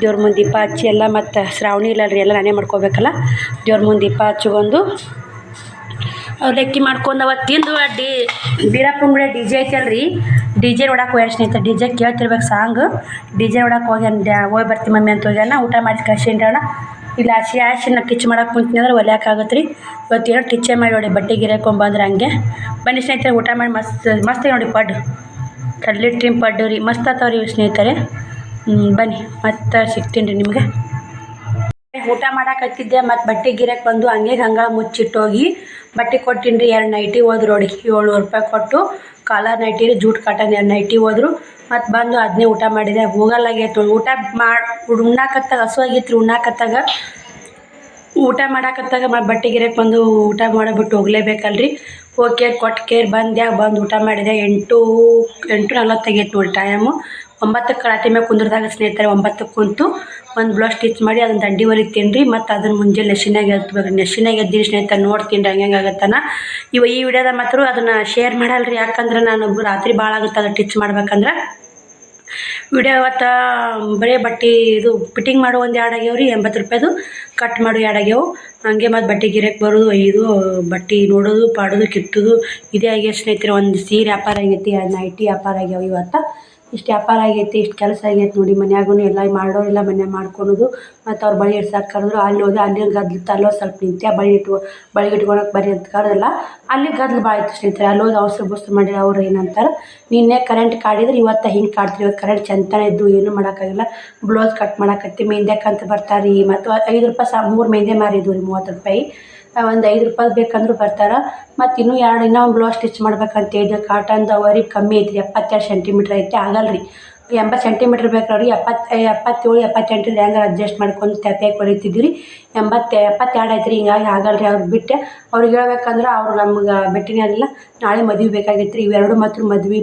ದೇವ್ರ ಮುಂದೆ ದೀಪ ಹಚ್ಚಿ ಎಲ್ಲ ಮತ್ತು ಶ್ರಾವಣಿ ಇಲ್ಲ ರೀ ಎಲ್ಲ ನಾನೇ ಮಾಡ್ಕೋಬೇಕಲ್ಲ. ದೇವ್ರ ಮುಂದೆ ದೀಪ ಹಚ್ಕೊಂಡು ಅವಲಕ್ಕಿ ಮಾಡ್ಕೊಂಡು ಅವತ್ತು ತಿಂದು ಡಿ ಬೀರಪ್ಪಂಗಡೆ ಗುಡಿ ಡಿ ಜೆ ಐತಲ್ಲ ರೀ ಡಿ ಜೆ ನೋಡಕ್ಕೆ ಹೋಗ್ಯಾರ ಸ್ನೇಹಿತರೆ. ಡಿ ಜೆ ಕೇಳ್ತಿರ್ಬೇಕು ಸಾಂಗ್. ಡಿ ಜೆ ನೋಡಕ್ಕೆ ಹೋಗ್ಯಾನ ಹೋಗಿ ಬರ್ತೀನಿ ಮಮ್ಮಿ ಅಂತ ಹೋಗ್ಯಾನ. ಊಟ ಮಾಡಿ ಕಳ್ಸಿನ್ರಣ ಇಲ್ಲ ಹಸಿ ಹಸಿನ ಟಿಚ್ ಮಾಡಕ್ಕೆ ಕುಂತೀನಿ ಅಂದ್ರೆ ಹೊಲಿಯೋಕ್ಕಾಗತ್ತೆ ರೀ ಇವತ್ತು ಏನೋ ಟಿಚ್ಚೇ ಮಾಡಿ ನೋಡಿ, ಬಟ್ಟೆ ಗಿರಾಕೊಂಬಂದ್ರೆ ಹಂಗೆ. ಬನ್ನಿ ಸ್ನೇಹಿತರೆ, ಊಟ ಮಾಡಿ ಮಸ್ತ್ ಮಸ್ತ್ ನೋಡಿ ಪಡ್ಡು ಟ್ರಿಮ್ ಪಡ್ಡು ರೀ, ಮಸ್ತ್ ಆತಾವ ರೀ ಸ್ನೇಹಿತರೆ. ಬನ್ನಿ, ಮತ್ತೆ ಸಿಗ್ತೀನಿ ರೀ ನಿಮಗೆ. ಊಟ ಮಾಡಾಕತ್ತಿದ್ದೆ ಮತ್ತು ಬಟ್ಟೆ ಗಿರಕ್ಕೆ ಬಂದು ಹಂಗೆ ಹಂಗೆ ಮುಚ್ಚಿಟ್ಟೋಗಿ ಬಟ್ಟೆ ಕೊಟ್ಟಿನಿ ರೀ ಎರಡು ನೈಟಿ ಹೋದ್ರು ನೋಡಿ ಏಳ್ನೂರು ರೂಪಾಯಿ ಕೊಟ್ಟು. Collar nighty jute cotton nighty ಹೋದ್ರು. ಮತ್ತೆ ಬಂದು ಅದನ್ನೇ ಊಟ ಮಾಡಿದೆ. ಹೋಗಲ್ಲಾಗೈತು ಊಟ ಮಾಡಿ ಉಣ್ಣಾಕತ್ತಾಗ ಹಸುವಾಗಿತ್ತು ಉಣ್ಣಾಕತ್ತಾಗ. ಊಟ ಮಾಡಾಕತ್ತಾಗ ಮತ್ತು ಬಟ್ಟೆ ಗಿರಕ್ಕೆ ಬಂದು ಊಟ ಮಾಡಿಬಿಟ್ಟು ಹೋಗ್ಲೇಬೇಕಲ್ರಿ. ಓಕೆ ಕೊಟ್ಟು ಕೇರ್ ಬಂದ್ಯಾಗ ಬಂದು ಊಟ ಮಾಡಿದೆ. ಎಂಟು ಎಂಟು ನಲ್ವತ್ತಾಗೈತೆ ನೋಡಿ ಟೈಮು ಒಂಬತ್ತಕ್ಕೆ ಕಳಾಟಿ ಮ್ಯಾಗ ಕುಂದ್ರದಾಗ ಸ್ನೇಹಿತರೆ, ಒಂಬತ್ತಕ್ಕೆ ಕುಂತು ಒಂದು ಬ್ಲೌಸ್ ಸ್ಟಿಚ್ ಮಾಡಿ ಅದನ್ನ ದಂಡಿ ಹೊಲಿತೀನಿ ತಿನ್ರಿ ಮತ್ತು ಅದನ್ನ ಮುಂಜಾನೆ ನೆಶಿನಾಗ ಎದ್ಬೇಕು ನೆಶಿನಾಗ ಎದ್ದೀನಿ ಸ್ನೇಹಿತರೆ, ನೋಡ್ತೀನಿ ಹಂಗೆ ಆಗತ್ತಾನ. ಇವ ಈ ವಿಡಿಯೋದಾಗ ಮಾತ್ರ ಅದನ್ನು ಶೇರ್ ಮಾಡಲ್ಲ ರೀ ಯಾಕಂದ್ರೆ ನಾನು ರಾತ್ರಿ ಭಾಳ ಆಗುತ್ತೆ ಅದು ಟಿಚ್ ಮಾಡ್ಬೇಕಂದ್ರೆ. ವಿಡಿಯೋ ಅವತ್ತು ಬರೀ ಬಟ್ಟೆ ಇದು ಫಿಟ್ಟಿಂಗ್ ಮಾಡೋ ಒಂದು ಎರಡು ಆಗ್ಯಾವ ರೀ. ಎಂಬತ್ತು ರೂಪಾಯಿದು ಕಟ್ ಮಾಡೋ ಎರಡು ಆಗ್ಯಾವು. ಹಂಗೆ ಮತ್ತು ಬಟ್ಟೆ ಗಿರಕ್ಕೆ ಬರೋದು ಒಯ್ದು ಬಟ್ಟೆ ನೋಡೋದು, ಪಾಡೋದು, ಕಿತ್ತೋದು. ಇದೇ ಆಗ್ಯಾವ ಸ್ನೇಹಿತರೆ, ಒಂದು ಸೀರೆ ವ್ಯಾಪಾರ ಆಗೈತಿ ನೈಟಿ ವ್ಯಾಪಾರ ಆಗ್ಯಾವ ಇವತ್ತು. ಇಷ್ಟು ವ್ಯಾಪಾರ ಆಗೈತಿ, ಇಷ್ಟು ಕೆಲಸ ಆಗೈತಿ ನೋಡಿ ಮನ್ಯಾಗೂ ಎಲ್ಲ ಮಾಡೋರೆಲ್ಲ ಮನೆ ಮಾಡ್ಕೊಳೋದು. ಮತ್ತು ಅವ್ರು ಬಳಿ ಇಡ್ಸಕ್ಕೆ ಕರೆದ್ರು, ಅಲ್ಲಿ ಹೋದೆ ಅಲ್ಲಿ ಗದ್ಲು ತಲ್ಲೋ ಸ್ವಲ್ಪ ನಿಂತೆ ಬಳಿ ಇಟ್ಟು ಬಳಿ ಇಟ್ಕೊಳಕ್ಕೆ ಅಂತ ಕರೆದಲ್ಲ. ಅಲ್ಲಿ ಗದ್ಲು ಭಾಳ ಇತ್ತು ಸ್ನೇಹಿತರೆ, ಅಲ್ಲಿ ಹೋಗಿ ಅವಸರ ಬಸ್ರು ಮಾಡಿ ಅವ್ರು ಏನಂತಾರೆ, ನಿನ್ನೆ ಕರೆಂಟ್ ಕಾಡಿದ್ರೆ ಇವತ್ತು ಹಿಂಗೆ ಕಾಡ್ತೀವಿ ಕರೆಂಟ್ ಚಂತನ ಇದ್ದು ಏನೂ ಮಾಡೋಕ್ಕಾಗಿಲ್ಲ ಬ್ಲೌಸ್ ಕಟ್ ಮಾಡಕತ್ತಿ, ಮೆಹಂದಿ ಅಂತ ಬರ್ತಾರೆ ರೀ ಮತ್ತು ಐದು ರೂಪಾಯಿ ಸಾ, ಮೂರು ಮೆಹಂದಿ ಮಾರಿದ್ವು ರೀ ಮೂವತ್ತು ರೂಪಾಯಿ. ಒಂದು ಐದು ರೂಪಾಯಿ ಬೇಕಂದ್ರೂ ಬರ್ತಾರೆ. ಮತ್ತು ಇನ್ನೂ ಎರಡು ಇನ್ನೂ ಒಂದು ಬ್ಲೌಸ್ ಸ್ಟಿಚ್ ಮಾಡ್ಬೇಕಂತ ಹೇಳಿದ್ರೆ. ಕಾಟನ್ ದವರಿ ಕಮ್ಮಿ ಐತ್ರಿ, ಎಪ್ಪತ್ತೆರಡು ಸೆಂಟಿಮೀಟ್ರ್ ಐತೆ ಆಗಲ್ಲ ರೀ ಎಂಬತ್ತು ಸೆಂಟಿಮೀಟ್ರ್ ಬೇಕಾದ್ರೆ ಎಪ್ಪತ್ತು, ಎಪ್ಪತ್ತೇಳು ಎಪ್ಪತ್ತೆಂಟು ಹೆಂಗೆ ಅಡ್ಜಸ್ಟ್ ಮಾಡ್ಕೊಂಡು ತೆಪ್ಯಾಗಿ ಹೊಡಿತಿದ್ವಿ ರೀ ಎಂಬತ್ತು, ಎಪ್ಪತ್ತೆರಡು ಐತೆ ರೀ ಹಿಂಗಾಗಿ ಆಗಲ್ಲ ರೀ ಅವ್ರಿಗೆ ಬಿಟ್ಟೆ. ಅವ್ರಿಗೆ ಹೇಳ್ಬೇಕಂದ್ರೆ ಅವ್ರು ನಮ್ಗೆ ಭೇಟಿನೇ ಆಗಲಿಲ್ಲ ನಾಳೆ ಮದುವೆ ಬೇಕಾಗಿತ್ತು ರೀ ಇವೆರಡು ಮಾತ್ರ ಮದ್ವೆ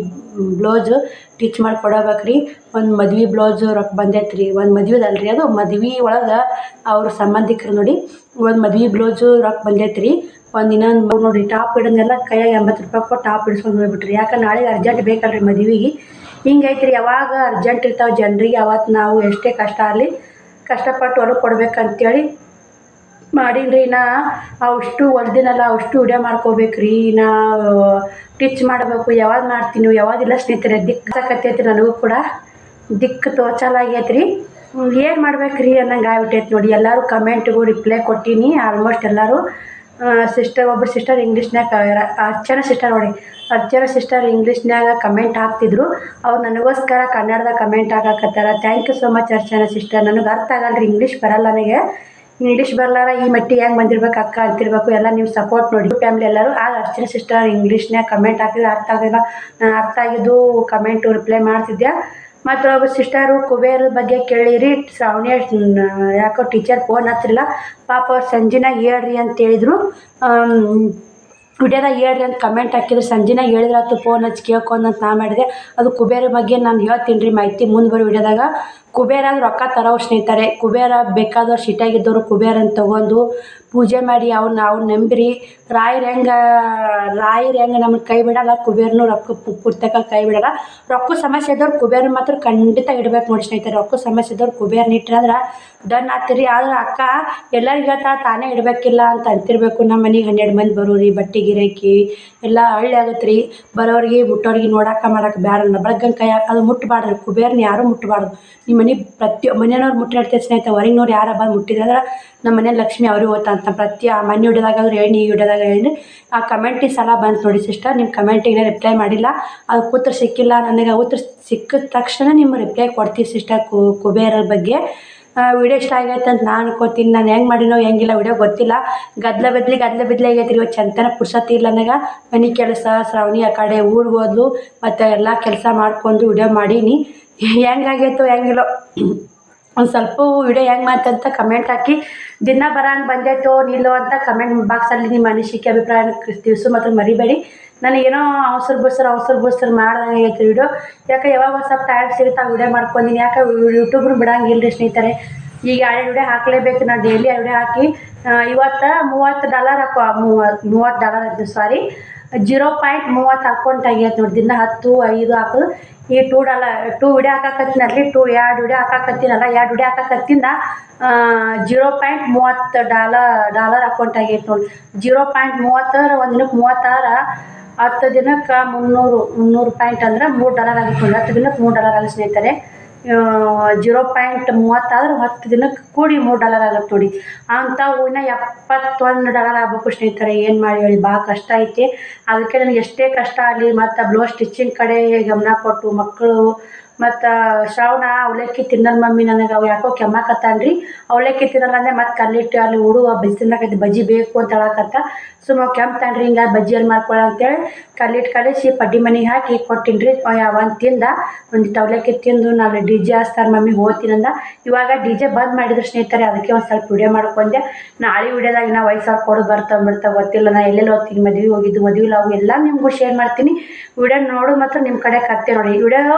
ಬ್ಲೌಸು ಸ್ಟಿಚ್ ಮಾಡಿ ಕೊಡಬೇಕು ರೀ ಒಂದು ಮದ್ವೆ ಬ್ಲೌಸು ರೊಕ್ಕ ಬಂದೈತೆ ರೀ ಒಂದು ಮದ್ವೆದು ಅಲ್ಲ ರೀ ಅದು. ಮದ್ವೆ ಒಳಗೆ ಅವ್ರ ಸಂಬಂಧಿಕರು ನೋಡಿ ಒಂದು ಮದ್ವೆ ಬ್ಲೌಸು ರೊಕ್ಕ ಬಂದೈತೆ ರೀ ಒಂದು ನೋಡ್ರಿ ಟಾಪ್ ಇಡೋದನ್ನೆಲ್ಲ ಕೈಯಾಗ ಎಂಬತ್ತು ರೂಪಾಯಿ ಕೊಟ್ಟು ಟಾಪ್ ಇಡ್ಸ್ಕೊಂಡು ಹೋಗ್ಬಿಟ್ರಿ. ಯಾಕಂದ್ರೆ ನಾಳೆ ಅರ್ಜೆಂಟ್ ಬೇಕಲ್ರಿ ಮದ್ವಿಗೆ? ಹಿಂಗೈತೆ ರೀ ಯಾವಾಗ ಅರ್ಜೆಂಟ್ ಇರ್ತಾವೆ ಜನರಿಗೆ ಅವತ್ತು ನಾವು ಎಷ್ಟೇ ಕಷ್ಟ ಆಗಲಿ ಕಷ್ಟಪಟ್ಟು ಹೊರಗೆ ಕೊಡ್ಬೇಕಂತೇಳಿ ಮಾಡೀನಿ ರೀ ನಾ ಅವಷ್ಟು ಹೊಲ್ದಿನಲ್ಲ, ಅವಷ್ಟು ವಿಡಿಯೋ ಮಾಡ್ಕೋಬೇಕು ರೀ ನಾ ಟಿಚ್ ಮಾಡಬೇಕು. ಯಾವಾಗ ಮಾಡ್ತೀನಿ ಯಾವಾಗಿಲ್ಲ ಸ್ನೇಹಿತರೆ, ದಿಕ್ಕು ಸಾಕತ್ತೈತಿ ನನಗೂ ಕೂಡ. ದಿಕ್ಕು ತೋಚಲಾಗೈತೆ ರೀ ಏನು ಮಾಡ್ಬೇಕು ರೀ ಅನ್ನಂಗೆ ಆಗ್ಬಿಟ್ಟೈತೆ ನೋಡಿ. ಎಲ್ಲರೂ ಕಮೆಂಟ್ಗೂ ರಿಪ್ಲೈ ಕೊಟ್ಟೀನಿ. ಆಲ್ಮೋಸ್ಟ್ ಎಲ್ಲರೂ ಸಿಸ್ಟರ್ ಒಬ್ಬರು ಸಿಸ್ಟರ್ ಇಂಗ್ಲೀಷ್ನಾಗ ಅರ್ಚನ ಸಿಸ್ಟರ್ ನೋಡಿ. ಅರ್ಚನ ಸಿಸ್ಟರ್ ಇಂಗ್ಲೀಷ್ನಾಗ ಕಮೆಂಟ್ ಹಾಕ್ತಿದ್ರು. ಅವ್ರು ನನಗೋಸ್ಕರ ಕನ್ನಡದಾಗ comment ಹಾಕಕತ್ತಾರ. Thank you so much Archana sister ನನಗೆ ಅರ್ಥ ಆಗಲ್ಲ ರೀ ಇಂಗ್ಲೀಷ್ ಬರಲ್ಲ ನನಗೆ. ಇಂಗ್ಲೀಷ್ ಬರಲಾರ, ಈ ಮಟ್ಟಿಗೆ ಹೆಂಗೆ ಬಂದಿರ್ಬೇಕು ಅಕ್ಕ ಅಂತಿರ್ಬೇಕು. ಎಲ್ಲ ನೀವು ಸಪೋರ್ಟ್ ನೋಡಿ. ಫ್ಯಾಮ್ಲಿ ಎಲ್ಲರೂ ಆಗ ಅರ್ಚನಾ ಸಿಸ್ಟರ್ ಇಂಗ್ಲೀಷ್ನಾಗ ಕಮೆಂಟ್ ಹಾಕಿದ್ರೆ ಅರ್ಥ ಆಗಿಲ್ಲ ನಾನು ಅರ್ಥ ಆಗಿದ್ದು ಕಮೆಂಟು ರಿಪ್ಲೈ ಮಾಡ್ತಿದ್ದೆ ಮತ್ತು ಒಬ್ಬ ಸಿಸ್ಟರು ಕುಬೇರ ಬಗ್ಗೆ ಕೇಳಿರಿ, ಶ್ರಾವಣಿ ಯಾಕೋ ಟೀಚರ್ ಫೋನ್ ಹತ್ತಿರಲ್ಲ ಪಾಪ ಅವ್ರು ಸಂಜೆನಾಗ ಹೇಳ್ರಿ ಅಂತ ಹೇಳಿದ್ರು. ವಿಡಿಯೋದಾಗ ಹೇಳ್ರಿ ಅಂತ ಕಮೆಂಟ್ ಹಾಕಿದ್ರು. ಸಂಜೆನಾಗ ಹೇಳಿದ್ರಾತು ಫೋನ್ ಹಚ್ಚಿ ಕೇಳ್ಕೊಂಡು ಅಂತ ನಾ ಮಾಡಿದೆ. ಅದು ಕುಬೇರ ಬಗ್ಗೆ ನಾನು ಹೇಳ್ತೀನಿ ರೀ ಮಾಹಿತಿ ಮುಂದೆ ಬರೋ ವಿಡಿಯೋದಾಗ. ಕುಬೇರ ರೊಕ್ಕ ತರೋರು ಸ್ನೇಹಿತರೆ ಕುಬೇರ ಬೇಕಾದವ್ರು ಸಿಟ್ಟಾಗಿದ್ದವ್ರು ಕುಬೇರನ್ನು ತೊಗೊಂಡು ಪೂಜೆ ಮಾಡಿ, ಅವ್ನ ಅವ್ನ ನಂಬಿರಿ. ರಾಯರು ಹೆಂಗೆ ರಾಯರು ಹೆಂಗೆ ನಮ್ಗೆ ಕೈ ಬಿಡಲ್ಲ, ಕುಬೇರನು ರೊಕ್ಕ ಪುಸ್ತಕ ಕೈ ಬಿಡಲ್ಲ. ರೊಕ್ಕ ಸಮಸ್ಯೆ ಇದ್ದವ್ರು ಕುಬೇರ ಮಾತ್ರ ಖಂಡಿತ ಇಡ್ಬೇಕು ನೋಡಿ ಸ್ನೇಹಿತರೆ. ರೊಕ್ಕ ಸಮಸ್ಯೆ ಇದ್ದವ್ರು ಕುಬೇರನ ಇಟ್ರಂದ್ರೆ ಡನ್ ಆಗ್ತೀರಿ ಆದ್ರೆ ಅಕ್ಕ ಎಲ್ಲರಿಗೆ ಹೇಳ್ತಾಳೆ, ತಾನೇ ಇಡಬೇಕಿಲ್ಲ ಅಂತ ಅಂತಿರ್ಬೇಕು. ನಮ್ಮ ಮನೆಗೆ ಹನ್ನೆರಡು ಮಂದಿ ಬರೋರಿ, ಬಟ್ಟೆ ಗಿರಾಕಿ ಎಲ್ಲ ಹಳ್ಳಿ ಆಗತ್ತೆ ರೀ ಬರೋರಿಗೆ, ಮುಟ್ಟೋರಿಗೆ ನೋಡಕ್ಕೆ ಮಾಡಾಕ ಬ್ಯಾಡಲ್ಲ ಬೆಳಗ್ಗಂಗೆ ಕೈ ಅದು ಮುಟ್ಟಬಾರ್ದು ಕುಬೇರನ ಯಾರೂ ಮುಟ್ಟಬಾರ್ದು ನಿಮ್ಮ ಮನೆ ಪ್ರತಿ ಮನೆಯವ್ರು ಮುಟ್ಟಿರ್ತೀವಿ ಸ್ನೇಹಿತ, ಹೊರಗಿನವ್ರು ಯಾರು ಬಂದು ಮುಟ್ಟಿದ್ರೆ ನಮ್ಮ ಮನೆ ಲಕ್ಷ್ಮಿ ಅವ್ರಿಗೆ ಹೋತ ಅಂತ ಪ್ರತಿ ಆ ಮನೆ ಹಿಡಿದಾಗಾದ್ರೂ ಈ ಹಿಡಿದಾಗ ಹೇಳಿ ಆ ಕಮೆಂಟಿಗೆ ಸಲ ಬಂತು ನೋಡಿ ಸಿಸ್ಟರ್ ನಿಮ್ಮ ಕಮೆಂಟಿಗೆ ರಿಪ್ಲೈ ಮಾಡಿಲ್ಲ. ಅದು ಉತ್ತರ ಸಿಕ್ಕಿಲ್ಲ ನನಗೆ ಉತ್ತರ ಸಿಕ್ಕಿದ ತಕ್ಷಣ ನಿಮ್ಮ ರಿಪ್ಲೈ ಕೊಡ್ತೀವಿ ಸಿಸ್ಟರ್ ಕುಬೇರ ಬಗ್ಗೆ. ವಿಡಿಯೋ ಇಷ್ಟ ಆಗೈತೆ ಅಂತ ನಾನು ಅನ್ಕೋತೀನಿ. ನಾನು ಹೆಂಗೆ ಮಾಡಿನೋ ಹೆಂಗಿಲ್ಲ ವಿಡಿಯೋ ಗೊತ್ತಿಲ್ಲ. ಗದ್ದಲ ಬದ್ಲಿ ಗದ್ದಲ ಬದ್ಲಿ ಆಗೈತೆ ರೀ. ಚಂತನ ಪುರ್ಸತಿ ಇಲ್ಲ ನನಗೆ. ಮನೆ ಕೆಲಸ, ಶ್ರಾವಣಿ ಆ ಕಡೆ ಊರಿಗೆ ಹೋದ್ಲು. ಮತ್ತು ಎಲ್ಲ ಕೆಲಸ ಮಾಡ್ಕೊಂಡು ವಿಡಿಯೋ ಮಾಡೀನಿ. ಹೆಂಗಾಗೈತೋ ಹೆಂಗಿಲ್ಲೋ. ಒಂದು ಸ್ವಲ್ಪ ವಿಡಿಯೋ ಹೆಂಗೆ ಮಾಡ್ತಂತ ಕಮೆಂಟ್ ಹಾಕಿ. ದಿನ ಬರಂಗೆ ಬಂದೈತೋ, ನಿಲ್ಲೋ ಅಂತ ಕಮೆಂಟ್ ಬಾಕ್ಸಲ್ಲಿ ನಿಮ್ಮ ಅನಿಸಿಕೆ ಅಭಿಪ್ರಾಯ ತಿಳಿಸು. ಮಾತ್ರ ಮರಿಬೇಡಿ. ನನಗೇನೋ ಅವಸರ ಬಸರು ಅವಸರ ಬಸರು ಮಾಡ್ದಂಗೆ ಐತೆ ವಿಡಿಯೋ. ಯಾಕೆ ಯಾವಾಗ ಸ್ವಲ್ಪ ಟೈಮ್ ಸಿಗುತ್ತೆ ಆ ವಿಡಿಯೋ ಮಾಡ್ಕೊಂಡಿನಿ ಯಾಕೆ ಯೂಟ್ಯೂಬ್ರು ಬಿಡಂಗಿಲ್ಲ ರೀ ಸ್ನೇಹಿತರೆ. ಈಗ ಎರಡು ವಿಡಿಯೋ ಹಾಕಲೇಬೇಕು ನಾನು ಡೈಲಿ ವಿಡಿಯೋ ಹಾಕಿ ಇವತ್ತು ಮೂವತ್ತು ಡಾಲರ್ ಹಾಕೋ ಮೂವತ್ತು ಮೂವತ್ತು ಡಾಲರ್ ಆಯ್ತು ಸಾರಿ ಜೀರೋ ಪಾಯಿಂಟ್ ಮೂವತ್ತು ಅಕೌಂಟ್ ಆಗೈತೆ ನೋಡಿ, ದಿನ ಹತ್ತು, ಐದು ಹಾಕೋದು. ಈ ಟೂ ಡಾಲರ್ ಟೂ ವಿಡಿಯೋ ಹಾಕಾಕತ್ತಿನಲ್ಲಿ ಟೂ ಎರಡು ವಿಡಿಯೋ ಹಾಕಾಕತ್ತಿನಲ್ಲ, ಎರಡು ವಿಡಿಯೋ ಹಾಕಾಕತ್ತಿಂದ ಜೀರೋ ಪಾಯಿಂಟ್ ಮೂವತ್ತು ಡಾಲರ್ ಡಾಲರ್ ಅಕೌಂಟ್ ಆಗೈತೆ ನೋಡಿ. ಜೀರೋ ಪಾಯಿಂಟ್ ಮೂವತ್ತರ, ಒಂದು ದಿನಕ್ಕೆ ಮೂವತ್ತಾರ ಹತ್ತು ದಿನಕ್ಕೆ ಮುನ್ನೂರು ಮುನ್ನೂರು ಪಾಯಿಂಟ್ ಅಂದ್ರೆ ಮೂರು ಡಾಲರ್ ಆಗುತ್ತೆ ಹತ್ತು ದಿನಕ್ಕೆ ಮೂರು ಡಾಲರ್ ಆಗುತ್ತೆ ಸ್ನೇಹಿತರೆ. ಜೀರೋ ಪಾಯಿಂಟ್ ಮೂವತ್ತಾದ್ರೆ ಹತ್ತು ದಿನಕ್ಕೆ ಕೂಡಿ ಮೂರು ಡಾಲರ್ ಆಗುತ್ತೆ ನೋಡಿ ಅಂತ ಹೂವಿನ ಎಪ್ಪತ್ತೊಂದು ಡಾಲರ್ ಆಗ್ಬೇಕು ಸ್ನೇಹಿತರೆ. ಏನು ಮಾಡಿ ಹೇಳಿ ಭಾಳ ಕಷ್ಟ ಐತಿ. ಅದಕ್ಕೆ ನನಗೆ ಎಷ್ಟೇ ಕಷ್ಟ ಆಗಲಿ, ಮತ್ತು ಬ್ಲೌಸ್ ಸ್ಟಿಚಿಂಗ್ ಕಡೆ ಗಮನ ಕೊಟ್ಟು ಮಕ್ಕಳು ಮತ್ತು ಶ್ರಾವಣ, ಅವಲಕ್ಕಿ ತಿನ್ನಲ್ಲ ಮಮ್ಮಿ ನನಗೆ. ಅವು ಯಾಕೋ ಕೆಮ್ಮಕತ್ತಾನ್ರಿ. ರೀ ಅವಲಕ್ಕಿ ತಿನ್ನಲ್ಲ ಅಂದ್ರೆ ಮತ್ತೆ ಕಲ್ಲಿಟ್ಟು ಅಲ್ಲಿ ಹುಡುಗ ಬಜ್ಜಿ ತಿನ್ನಕೈತಿ ಬಜ್ಜಿ ಬೇಕು ಅಂತ ಹೇಳಕತ್ತ. ಕೆಮ್ತಾನ್ರಿ, ಹಿಂಗೆ ಬಜ್ಜಿಯಲ್ಲಿ ಮಾಡ್ಕೊಳ್ಳ ಅಂತೇಳಿ ಕಲ್ಲಿಟ್ಟು ಕಳಿಸಿ ಪಡ್ಡಿ ಮನೆಗೆ ಹಾಕಿ ಕೊಟ್ಟಿನ್ರಿ. ರೀ ಒಂದು ತಿಂದ ಒಂದು ಅವಲಕ್ಕಿ ತಿಂದು ನಾನು ಡಿ ಜೆ ಹಚ್ತಾರೆ ಮಮ್ಮಿ ಹೋತಿನಂದ ಇವಾಗ ಡಿ ಜೆ ಬಂದ್ ಮಾಡಿದ್ರು ಸ್ನೇಹಿತರೆ, ಅದಕ್ಕೆ ಒಂದು ಸ್ವಲ್ಪ ವಿಡಿಯೋ ಮಾಡ್ಕೊಂಡೆ. ನಾಳೆ ವಿಡಿಯೋದಾಗ ನಾ ವಯಸ್ಸು ಸಾವಿರ ಬರ್ತಾವೆ ಬರ್ತಾವೆ ಗೊತ್ತಿಲ್ಲ. ನಾ ಎಲ್ಲೆಲ್ಲಿ ಹೋಗ್ತೀನಿ, ಮದ್ವಿ ಹೋಗಿದ್ದು ಮದ್ವಿ ಅವು ಎಲ್ಲ ನಿಮಗೂ ಶೇರ್ ಮಾಡ್ತೀನಿ. ವಿಡಿಯೋ ನೋಡು ಮಾತ್ರ ನಿಮ್ಮ ಕಡೆ ಕತ್ತೆ ನೋಡಿ. ವಿಡಿಯೋ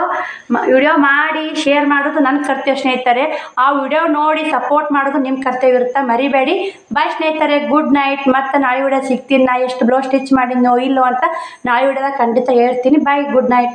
ವಿಡಿಯೋ ಮಾಡಿ ಶೇರ್ ಮಾಡೋದು ನನ್ನ ಕರ್ತವ್ಯ ಸ್ನೇಹಿತರೆ. ಆ ವಿಡಿಯೋ ನೋಡಿ ಸಪೋರ್ಟ್ ಮಾಡೋದು ನಿಮ್ಮ ಕರ್ತವ್ಯ ಇರುತ್ತೆ. ಮರಿಬೇಡಿ. ಬಾಯ್ ಸ್ನೇಹಿತರೆ. ಗುಡ್ ನೈಟ್ ಮತ್ತು ನಾಳೆ ವಿಡಿಯೋ ಸಿಗ್ತೀನಿ. ನಾ ಎಷ್ಟು ಬ್ಲೌಸ್ ಸ್ಟಿಚ್ ಮಾಡಿದ್ನೋ ಇಲ್ಲೋ ಅಂತ ನಾಳೆ ವಿಡಿಯೋದಾಗ ಖಂಡಿತ ಹೇಳ್ತೀನಿ. Bye good night